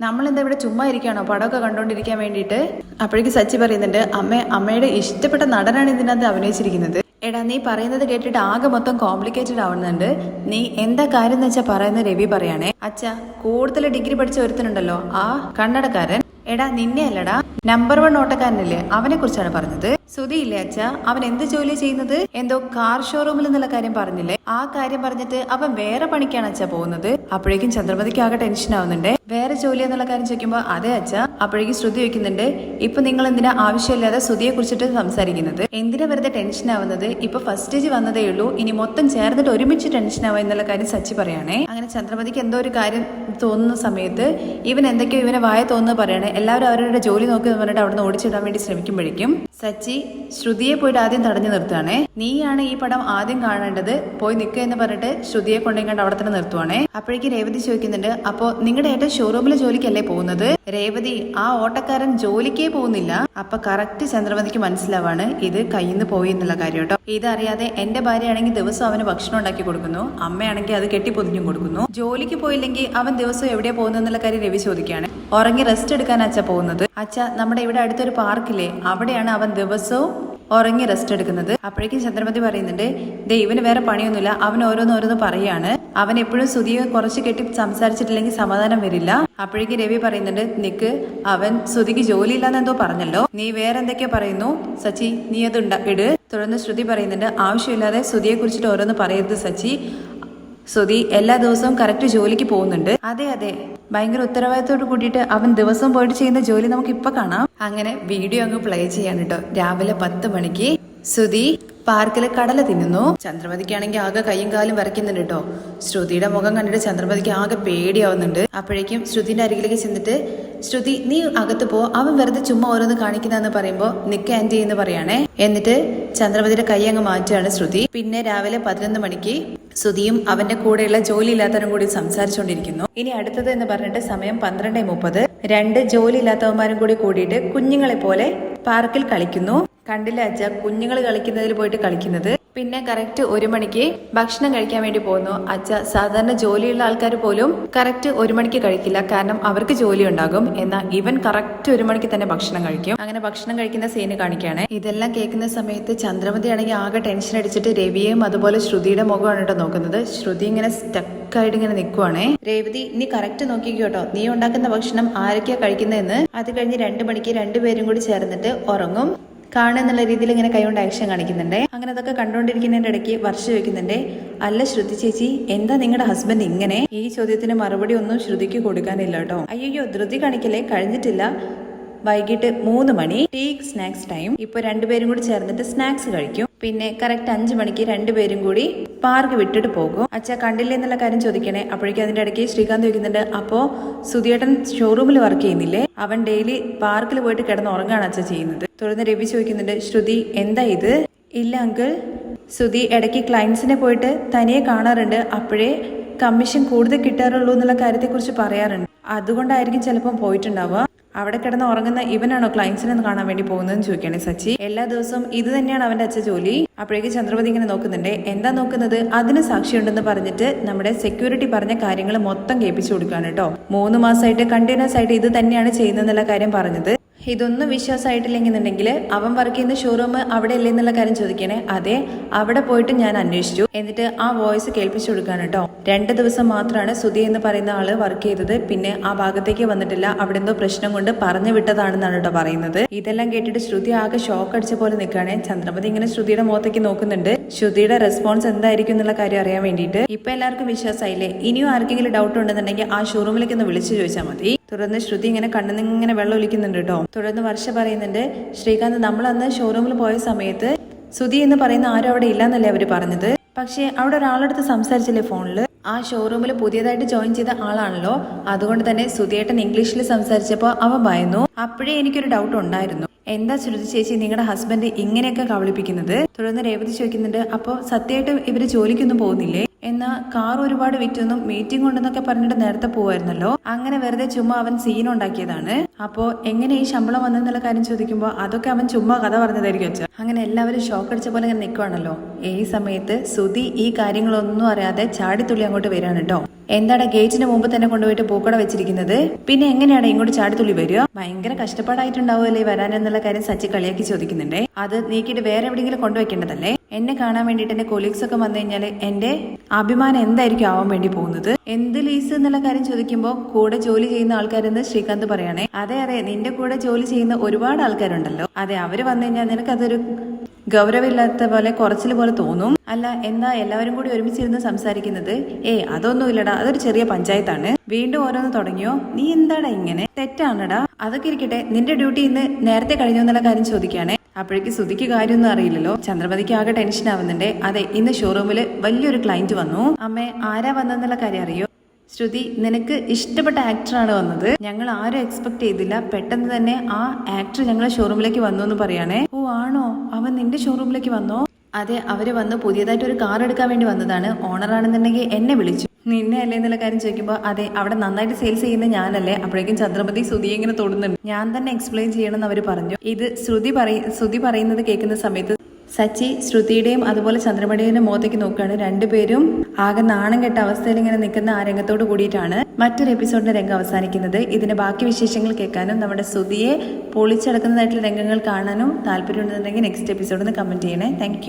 നമ്മൾ എന്താ ഇവിടെ ചുമ്മാ ഇരിക്കുകയാണോ? പടമൊക്കെ കണ്ടോണ്ടിരിക്കാൻ വേണ്ടിയിട്ട്. അപ്പോഴേക്ക് സച്ചി പറയുന്നുണ്ട് അമ്മ അമ്മയുടെ ഇഷ്ടപ്പെട്ട നടനാണ് ഇതിനകത്ത് അഭിനയിച്ചിരിക്കുന്നത്. എടാ നീ പറയുന്നത് കേട്ടിട്ട് ആകെ മൊത്തം കോംപ്ലിക്കേറ്റഡ് ആവുന്നുണ്ട്. നീ എന്താ കാര്യം എന്ന് വെച്ചാ പറയുന്ന രവി പറയാണേ. അച്ഛ കൂടുതൽ ഡിഗ്രി പഠിച്ച ഒരുത്തനുണ്ടല്ലോ. ആ കണ്ണടക്കാരൻ. എടാ നിന്നെ അല്ലടാ. നമ്പർ വൺ ഓട്ടക്കാരനല്ലേ? അവനെ കുറിച്ചാണ് പറഞ്ഞത്. സുധിയില്ലേ അച്ഛ? അവൻ എന്ത് ജോലി ചെയ്യുന്നത്? എന്തോ കാർ ഷോറൂമിൽ എന്നുള്ള കാര്യം പറഞ്ഞില്ലേ? ആ കാര്യം പറഞ്ഞിട്ട് അവൻ വേറെ പണിക്കാണ് അച്ഛ പോകുന്നത്. അപ്പോഴേക്കും ചന്ദ്രമതിക്ക് ആകെ ടെൻഷൻ ആവുന്നുണ്ട്. വേറെ ജോലി എന്നുള്ള കാര്യം ചോദിക്കുമ്പോൾ അതെ അച്ഛ. അപ്പോഴേക്കും ശ്രുതി വെക്കുന്നുണ്ട് ഇപ്പൊ നിങ്ങൾ എന്തിനാ ആവശ്യമില്ലാതെ ശ്രുതിയെ കുറിച്ചിട്ട് സംസാരിക്കുന്നത്? എന്തിനാ വെറുതെ ടെൻഷൻ ആവുന്നത്? ഇപ്പൊ ഫസ്റ്റ് സ്റ്റേജ് വന്നതേ ഉള്ളൂ. ഇനി മൊത്തം ചേർന്നിട്ട് ഒരുമിച്ച് ടെൻഷൻ ആവുക എന്നുള്ള കാര്യം സച്ചി പറയണേ. അങ്ങനെ ചന്ദ്രമതിക്ക് എന്തോ ഒരു കാര്യം തോന്നുന്ന സമയത്ത് ഇവൻ എന്തൊക്കെയോ ഇവനെ വായ തോന്നുന്നു പറയണേ. എല്ലാവരും അവരവരുടെ ജോലി നോക്കി പറഞ്ഞിട്ട് അവിടുന്ന് ഓടിച്ചിടാൻ വേണ്ടി ശ്രമിക്കുമ്പോഴേക്കും സച്ചി ശ്രുതിയെ പോയിട്ട് ആദ്യം തടഞ്ഞു നിർത്തുവാണേ. നീയാണ് ഈ പടം ആദ്യം കാണേണ്ടത്. പോയി നിൽക്കുക എന്ന് പറഞ്ഞിട്ട് ശ്രുതിയെ കൊണ്ടെങ്ങാണ്ട് അവിടെ തന്നെ നിർത്തുവാണേ. അപ്പോഴേക്കും രേവതി ചോദിക്കുന്നുണ്ട് അപ്പോ നിങ്ങളുടെ ഏറ്റവും ഷോറൂമിലെ ജോലിക്കല്ലേ പോകുന്നത്? രേവതി ആ ഓട്ടക്കാരൻ ജോലിക്കേ പോകുന്നില്ല. അപ്പൊ കറക്റ്റ് ചന്ദ്രമതിക്ക് മനസ്സിലാവാണ് ഇത് കയ്യിൽ നിന്ന് പോയി എന്നുള്ള കാര്യം കേട്ടോ. ഇതറിയാതെ എന്റെ ഭാര്യയാണെങ്കിൽ ദിവസം അവന് ഭക്ഷണം ഉണ്ടാക്കി കൊടുക്കുന്നു. അമ്മയാണെങ്കിൽ അത് കെട്ടി കെട്ടിപ്പൊതിഞ്ഞും കൊടുക്കുന്നു. ജോലിക്ക് പോയില്ലെങ്കിൽ അവൻ ദിവസം എവിടെയാ പോകുന്നു എന്നുള്ള കാര്യം രവി ചോദിക്കുകയാണ്. ഉറങ്ങി റെസ്റ്റ് എടുക്കാൻ അച്ഛ പോകുന്നത്. അച്ഛ നമ്മുടെ ഇവിടെ അടുത്തൊരു പാർക്കില്ലേ? അവിടെയാണ് അവൻ ദിവസവും ഉറങ്ങി റെസ്റ്റ് എടുക്കുന്നത്. അപ്പോഴേക്കും ചന്ദ്രമതി പറയുന്നുണ്ട് ദേ ഇവന് വേറെ പണിയൊന്നുമില്ല. അവൻ ഓരോന്നോരോന്ന് പറയാണ്. അവൻ എപ്പോഴും സുതിയെ കുറച്ച് കെട്ടി സംസാരിച്ചിട്ടില്ലെങ്കിൽ സമാധാനം വരില്ല. അപ്പോഴേക്കും രവി പറയുന്നുണ്ട് നിക്ക് അവൻ സുതിക്ക് ജോലിയില്ലാന്ന് എന്തോ പറഞ്ഞല്ലോ. നീ വേറെ എന്തൊക്കെയോ പറയുന്നു? സച്ചി നീ അത് ഇട്. തുടർന്ന് ശ്രുതി പറയുന്നുണ്ട് ആവശ്യമില്ലാതെ സുതിയെ കുറിച്ചിട്ട് ഓരോന്ന് പറയരുത് സച്ചി. സുധി എല്ലാ ദിവസവും കറക്റ്റ് ജോലിക്ക് പോകുന്നുണ്ട്. അതെ അതെ. ഭയങ്കര ഉത്തരവാദിത്തോട് കൂടിയിട്ട് അവൻ ദിവസം പോയിട്ട് ചെയ്യുന്ന ജോലി നമുക്ക് ഇപ്പൊ കാണാം. അങ്ങനെ വീഡിയോ അങ്ങ് പ്ലേ ചെയ്യാൻ കേട്ടോ രാവിലെ പത്ത് മണിക്ക് സുധി പാർക്കിൽ കടല തിന്നുന്നു. ചന്ദ്രമതിക്കാണെങ്കിൽ ആകെ കൈയും കാലും വരയ്ക്കുന്നുണ്ട് കേട്ടോ ശ്രുതിയുടെ മുഖം കണ്ടിട്ട് ചന്ദ്രമതിക്ക് ആകെ പേടിയാവുന്നുണ്ട്. അപ്പോഴേക്കും ശ്രുതിന്റെ അരികിലേക്ക് ചെന്നിട്ട് ശ്രുതി നീ അകത്ത് പോ. അവൻ വെറുതെ ചുമ്മാ ഓരോന്ന് കാണിക്കുന്നതെന്ന് പറയുമ്പോ നിക്ക് ആന്റി എന്ന് പറയാണേ. എന്നിട്ട് ചന്ദ്രമതിയുടെ കൈ അങ്ങ് മാറ്റുകയാണ് ശ്രുതി. പിന്നെ രാവിലെ പതിനൊന്ന് മണിക്ക് സുധിയും അവന്റെ കൂടെയുള്ള ജോലിയില്ലാത്തവരും കൂടി സംസാരിച്ചുകൊണ്ടിരിക്കുന്നു. ഇനി അടുത്തത് എന്ന് പറഞ്ഞിട്ട് സമയം പന്ത്രണ്ട് മുപ്പത്. രണ്ട് ജോലിയില്ലാത്തവന്മാരും കൂടി കൂടിയിട്ട് കുഞ്ഞുങ്ങളെ പോലെ പാർക്കിൽ കളിക്കുന്നു. കണ്ടില്ല അച്ഛ കുഞ്ഞുങ്ങൾ കളിക്കുന്നതിൽ പോയിട്ട് കളിക്കുന്നത്. പിന്നെ കറക്റ്റ് ഒരു മണിക്ക് ഭക്ഷണം കഴിക്കാൻ വേണ്ടി പോകുന്നു. അച്ഛ സാധാരണ ജോലിയുള്ള ആൾക്കാർ പോലും കറക്റ്റ് ഒരു മണിക്ക് കഴിക്കില്ല. കാരണം അവർക്ക് ജോലി ഉണ്ടാകും. എന്നാൽ ഇവൻ കറക്റ്റ് ഒരു മണിക്ക് തന്നെ ഭക്ഷണം കഴിക്കും. അങ്ങനെ ഭക്ഷണം കഴിക്കുന്ന സീന് കാണിക്കുകയാണ് ഇതെല്ലാം കേൾക്കുന്ന സമയത്ത് ചന്ദ്രമതി ആണെങ്കിൽ ആകെ ടെൻഷൻ അടിച്ചിട്ട് രവിയെയും അതുപോലെ ശ്രുതിയുടെ മുഖമാണ് കേട്ടോ നോക്കുന്നത്. ശ്രുതി ഇങ്ങനെ സ്റ്റക്കായിട്ട് ഇങ്ങനെ നിൽക്കുവാണേ രേവതി നീ കറക്റ്റ് നോക്കിക്കോട്ടോ നീ ഉണ്ടാക്കുന്ന ഭക്ഷണം ആരൊക്കെയാ കഴിക്കുന്നതെന്ന്? അത് കഴിഞ്ഞ് രണ്ടു മണിക്ക് രണ്ടുപേരും കൂടി ചേർന്നിട്ട് ഉറങ്ങും. കാണുന്നുള്ള രീതിയിൽ ഇങ്ങനെ കൈകൊണ്ട് ആക്ഷൻ കാണിക്കുന്നുണ്ട്. അങ്ങനെ അതൊക്കെ കണ്ടുകൊണ്ടിരിക്കുന്നതിന്റെ ഇടയ്ക്ക് വർഷ ചോദിക്കുന്നുണ്ട് അല്ല ശ്രുതി ചേച്ചി എന്താ നിങ്ങളുടെ ഹസ്ബൻഡ് ഇങ്ങനെ? ഈ ചോദ്യത്തിന് മറുപടി ഒന്നും ശ്രുതിക്ക് കൊടുക്കാനില്ല കേട്ടോ. അയ്യോ ധൃതി കാണിക്കലേ കഴിഞ്ഞിട്ടില്ല. വൈകിട്ട് മൂന്ന് മണി. ടീ സ്നാക്സ് ടൈം ഇപ്പൊ രണ്ടുപേരും കൂടി ചേർന്നിട്ട് സ്നാക്സ് കഴിക്കും. പിന്നെ കറക്റ്റ് അഞ്ചു മണിക്ക് രണ്ടുപേരും കൂടി പാർക്ക് വിട്ടിട്ട് പോകും. അച്ഛാ കണ്ടില്ലേ എന്നുള്ള കാര്യം ചോദിക്കണേ. അപ്പോഴേക്കും അതിന്റെ ഇടയ്ക്ക് ശ്രീകാന്ത് ചോദിക്കുന്നുണ്ട് അപ്പോ സുധിയേട്ടൻ ഷോറൂമിൽ വർക്ക് ചെയ്യുന്നില്ലേ? അവൻ ഡെയിലി പാർക്കിൽ പോയിട്ട് കിടന്ന് ഉറങ്ങാണ് അച്ഛ ചെയ്യുന്നത്. തുടർന്ന് രവി ചോദിക്കുന്നുണ്ട് ശ്രുതി എന്താ ഇത്? ഇല്ല അങ്കിൾ സുധി ഇടയ്ക്ക് ക്ലയൻസിനെ പോയിട്ട് തനിയെ കാണാറുണ്ട്. അപ്പോഴേ കമ്മീഷൻ കൂടുതൽ കിട്ടാറുള്ളൂ എന്നുള്ള കാര്യത്തെക്കുറിച്ച് പറയാറുണ്ട്. അതുകൊണ്ടായിരിക്കും ചിലപ്പം പോയിട്ടുണ്ടാവുക. അവിടെ കിടന്ന് ഉറങ്ങുന്ന ഇവനാണോ ക്ലയൻസിനെ കാണാൻ വേണ്ടി പോകുന്നതെന്ന് ചോദിക്കുകയാണ് സച്ചി. എല്ലാ ദിവസവും ഇത് തന്നെയാണ് അവന്റെ അച്ഛൻ ജോലി. അപ്പോഴേക്ക് ചന്ദ്രപതി ഇങ്ങനെ നോക്കുന്നുണ്ട്. എന്താ നോക്കുന്നത്? അതിന് സാക്ഷിയുണ്ടെന്ന് പറഞ്ഞിട്ട് നമ്മുടെ സെക്യൂരിറ്റി പറഞ്ഞ കാര്യങ്ങൾ മൊത്തം കേൾപ്പിച്ചു കൊടുക്കുകയാണ് കേട്ടോ. മൂന്ന് മാസമായിട്ട് കണ്ടിന്യൂസ് ആയിട്ട് ഇത് തന്നെയാണ് ചെയ്യുന്നതെന്നുള്ള കാര്യം പറഞ്ഞത്. ഇതൊന്നും വിശ്വാസമായിട്ടില്ലെന്നുണ്ടെങ്കിൽ അവൻ വർക്ക് ചെയ്യുന്ന ഷോറൂം അവിടെ അല്ലേ എന്നുള്ള കാര്യം ചോദിക്കണേ. അതെ അവിടെ പോയിട്ട് ഞാൻ അന്വേഷിച്ചു. എന്നിട്ട് ആ വോയിസ് കേൾപ്പിച്ചു കൊടുക്കാണ് കേട്ടോ രണ്ട് ദിവസം മാത്രമാണ് സുധി എന്ന് പറയുന്ന ആൾ വർക്ക് ചെയ്തത്. പിന്നെ ആ ഭാഗത്തേക്ക് വന്നിട്ടില്ല. അവിടെ എന്തോ പ്രശ്നം കൊണ്ട് പറഞ്ഞു വിട്ടതാണെന്നാണ് കേട്ടോ പറയുന്നത്. ഇതെല്ലാം കേട്ടിട്ട് ശ്രുതി ആകെ ഷോക്ക് അടിച്ച പോലെ നിൽക്കുകയാണ്. ചന്ദ്രപതി ഇങ്ങനെ ശ്രുതിയുടെ മുഖത്തേക്ക് നോക്കുന്നുണ്ട്. ശ്രുതിയുടെ റെസ്പോൺസ് എന്തായിരിക്കും എന്നുള്ള കാര്യം അറിയാൻ വേണ്ടിയിട്ട്. ഇപ്പൊ എല്ലാവർക്കും വിശ്വാസമായില്ലേ? ഇനിയും ആർക്കെങ്കിലും ഡൗട്ട് ഉണ്ടെന്നുണ്ടെങ്കിൽ ആ ഷോറൂമിലേക്ക് ഒന്ന് വിളിച്ചു ചോദിച്ചാൽ മതി. തുടർന്ന് ശ്രുതി ഇങ്ങനെ കണ്ണുനിങ്ങനെ വെള്ളം ഒലിക്കുന്നുണ്ട് കേട്ടോ. തുടർന്ന് വർഷ പറയുന്നുണ്ട് ശ്രീകാന്ത് നമ്മൾ അന്ന് ഷോറൂമിൽ പോയ സമയത്ത് സുധി എന്ന് പറയുന്ന ആരും അവിടെ ഇല്ലാന്നല്ലേ അവർ പറഞ്ഞത്? പക്ഷെ അവിടെ ഒരാളെടുത്ത് സംസാരിച്ചില്ലേ ഫോണിൽ ആ ഷോറൂമിൽ പുതിയതായിട്ട് ജോയിൻ ചെയ്ത ആളാണല്ലോ. അതുകൊണ്ട് തന്നെ സുധിയേട്ടൻ ഇംഗ്ലീഷിൽ സംസാരിച്ചപ്പോൾ അവൻ ഭയന്നു അപ്പോഴേ എനിക്കൊരു ഡൗട്ട് ഉണ്ടായിരുന്നു. എന്താ ശ്രുതി ചേച്ചി നിങ്ങളുടെ ഹസ്ബൻഡ് ഇങ്ങനെയൊക്കെ കവളിപ്പിക്കുന്നത് തുടർന്ന് രേവതി ചോദിക്കുന്നുണ്ട് അപ്പോൾ സത്യമായിട്ട് ഇവർ ജോലിക്കൊന്നും പോകുന്നില്ലേ? എന്നാ കാർ ഒരുപാട് വിറ്റൊന്നും മീറ്റിംഗ് ഉണ്ടെന്നൊക്കെ പറഞ്ഞിട്ട് നേരത്തെ പോവായിരുന്നല്ലോ. അങ്ങനെ വെറുതെ ചുമ്മാ അവൻ സീൻ ഉണ്ടാക്കിയതാണ്. അപ്പോ എങ്ങനെ ഈ ശമ്പളം വന്നെന്നുള്ള കാര്യം ചോദിക്കുമ്പോൾ അതൊക്കെ അവൻ ചുമ്മാ കഥ പറഞ്ഞതായിരിക്കും വെച്ചാൽ അങ്ങനെ എല്ലാവരും ഷോക്ക് അടിച്ച പോലെ ഇങ്ങനെ നിൽക്കുവാണല്ലോ ഈ സമയത്ത് സുധി ഈ കാര്യങ്ങളൊന്നും അറിയാതെ ചാടിത്തുള്ളി അങ്ങോട്ട് വരികയാണ് കേട്ടോ എന്താണ് ഗേറ്റിന് മുമ്പ് തന്നെ കൊണ്ടുപോയിട്ട് പൂക്കട വെച്ചിരിക്കുന്നത്? പിന്നെ എങ്ങനെയാണ് ഇങ്ങോട്ട് ചാടിത്തുള്ളി വരിക? ഭയങ്കര കഷ്ടപ്പാടായിട്ടുണ്ടാവുമല്ലേ വരാനെന്നുള്ള കാര്യം സച്ചി കളിയാക്കി ചോദിക്കുന്നുണ്ടേ. അത് നീക്കിയിട്ട് വേറെ എവിടെയെങ്കിലും കൊണ്ടുവയ്ക്കേണ്ടതല്ലേ? എന്നെ കാണാൻ വേണ്ടിയിട്ട് എന്റെ കൊലീഗ്സ് ഒക്കെ വന്നു കഴിഞ്ഞാൽ എന്റെ അഭിമാനം എന്തായിരിക്കും ആവാൻ വേണ്ടി പോകുന്നത്? എന്ത് ലീസ് എന്നുള്ള കാര്യം ചോദിക്കുമ്പോൾ കൂടെ ജോലി ചെയ്യുന്ന ആൾക്കാരെന്ന് ശ്രീകാന്ത് പറയണേ. അതെ അതെ നിന്റെ കൂടെ ജോലി ചെയ്യുന്ന ഒരുപാട് ആൾക്കാരുണ്ടല്ലോ. അതെ അവർ വന്നു കഴിഞ്ഞാൽ നിനക്ക് അതൊരു ഗൗരവമില്ലാത്ത പോലെ കുറച്ചിൽ പോലെ തോന്നും. അല്ല എന്താ എല്ലാവരും കൂടി ഒരുമിച്ചിരുന്ന് സംസാരിക്കുന്നത്? ഏ അതൊന്നുമില്ലടാ അതൊരു ചെറിയ പഞ്ചായത്താണ്. വീണ്ടും ഓരോന്ന് തുടങ്ങിയോ? നീ എന്താടാ ഇങ്ങനെ? തെറ്റാണടാ. അതൊക്കെ ഇരിക്കട്ടെ നിന്റെ ഡ്യൂട്ടി ഇന്ന് നേരത്തെ കഴിഞ്ഞു എന്നുള്ള കാര്യം ചോദിക്കുകയാണെ. അപ്പോഴേക്ക് സുധിക്ക് കാര്യമൊന്നും അറിയില്ലല്ലോ. ചന്ദ്രമതിക്ക് ആകെ ടെൻഷൻ ആവുന്നുണ്ട്. അതെ ഇന്ന് ഷോറൂമിൽ വലിയൊരു ക്ലയന്റ് വന്നു. അമ്മേ ആരാ വന്നെന്നുള്ള കാര്യം അറിയോ? ശ്രുതി നിനക്ക് ഇഷ്ടപ്പെട്ട ആക്ടറാണ് വന്നത്. ഞങ്ങൾ ആരും എക്സ്പെക്ട് ചെയ്തില്ല. പെട്ടെന്ന് തന്നെ ആ ആക്ടർ ഞങ്ങളെ ഷോറൂമിലേക്ക് വന്നു എന്ന് പറയാണേ. ഓ ആണോ? അവൻ നിന്റെ ഷോറൂമിലേക്ക് വന്നോ? അതെ അവർ വന്ന് പുതിയതായിട്ട് ഒരു കാർ എടുക്കാൻ വേണ്ടി വന്നതാണ്. ഓണർ ആണെന്നുണ്ടെങ്കിൽ എന്നെ വിളിച്ചു. നിന്നെ അല്ലേ എന്നുള്ള കാര്യം ചോദിക്കുമ്പോൾ അതെ അവിടെ നന്നായിട്ട് സെയിൽസ് ചെയ്യുന്ന ഞാനല്ലേ. അപ്പോഴേക്കും ചന്ദ്രമതി ശ്രുതി ഇങ്ങനെ തൊടുന്നുണ്ട്. ഞാൻ തന്നെ എക്സ്പ്ലെയിൻ ചെയ്യണമെന്ന് അവർ പറഞ്ഞു. ഇത് ശ്രുതി പറയ ശ്രുതി പറയുന്നത് കേൾക്കുന്ന സമയത്ത് സച്ചി ശ്രുതിയുടെയും അതുപോലെ ചന്ദ്രമണിയുടെ മുഖത്തേക്ക് നോക്കുകയാണ്. രണ്ടുപേരും ആകെ നാണം കെട്ട അവസ്ഥയിൽ ഇങ്ങനെ നിൽക്കുന്ന ആ രംഗത്തോട് കൂടിയിട്ടാണ് മറ്റൊരു എപ്പിസോഡിന്റെ രംഗം അവസാനിക്കുന്നത്. ഇതിന്റെ ബാക്കി വിശേഷങ്ങൾ കേൾക്കാനും നമ്മുടെ ശ്രുതിയെ പൊളിച്ചടക്കുന്നതായിട്ടുള്ള രംഗങ്ങൾ കാണാനും താല്പര്യമുണ്ടെന്നുണ്ടെങ്കിൽ നെക്സ്റ്റ് എപ്പിസോഡിൽ നിന്ന് കമന്റ് ചെയ്യണേ. താങ്ക്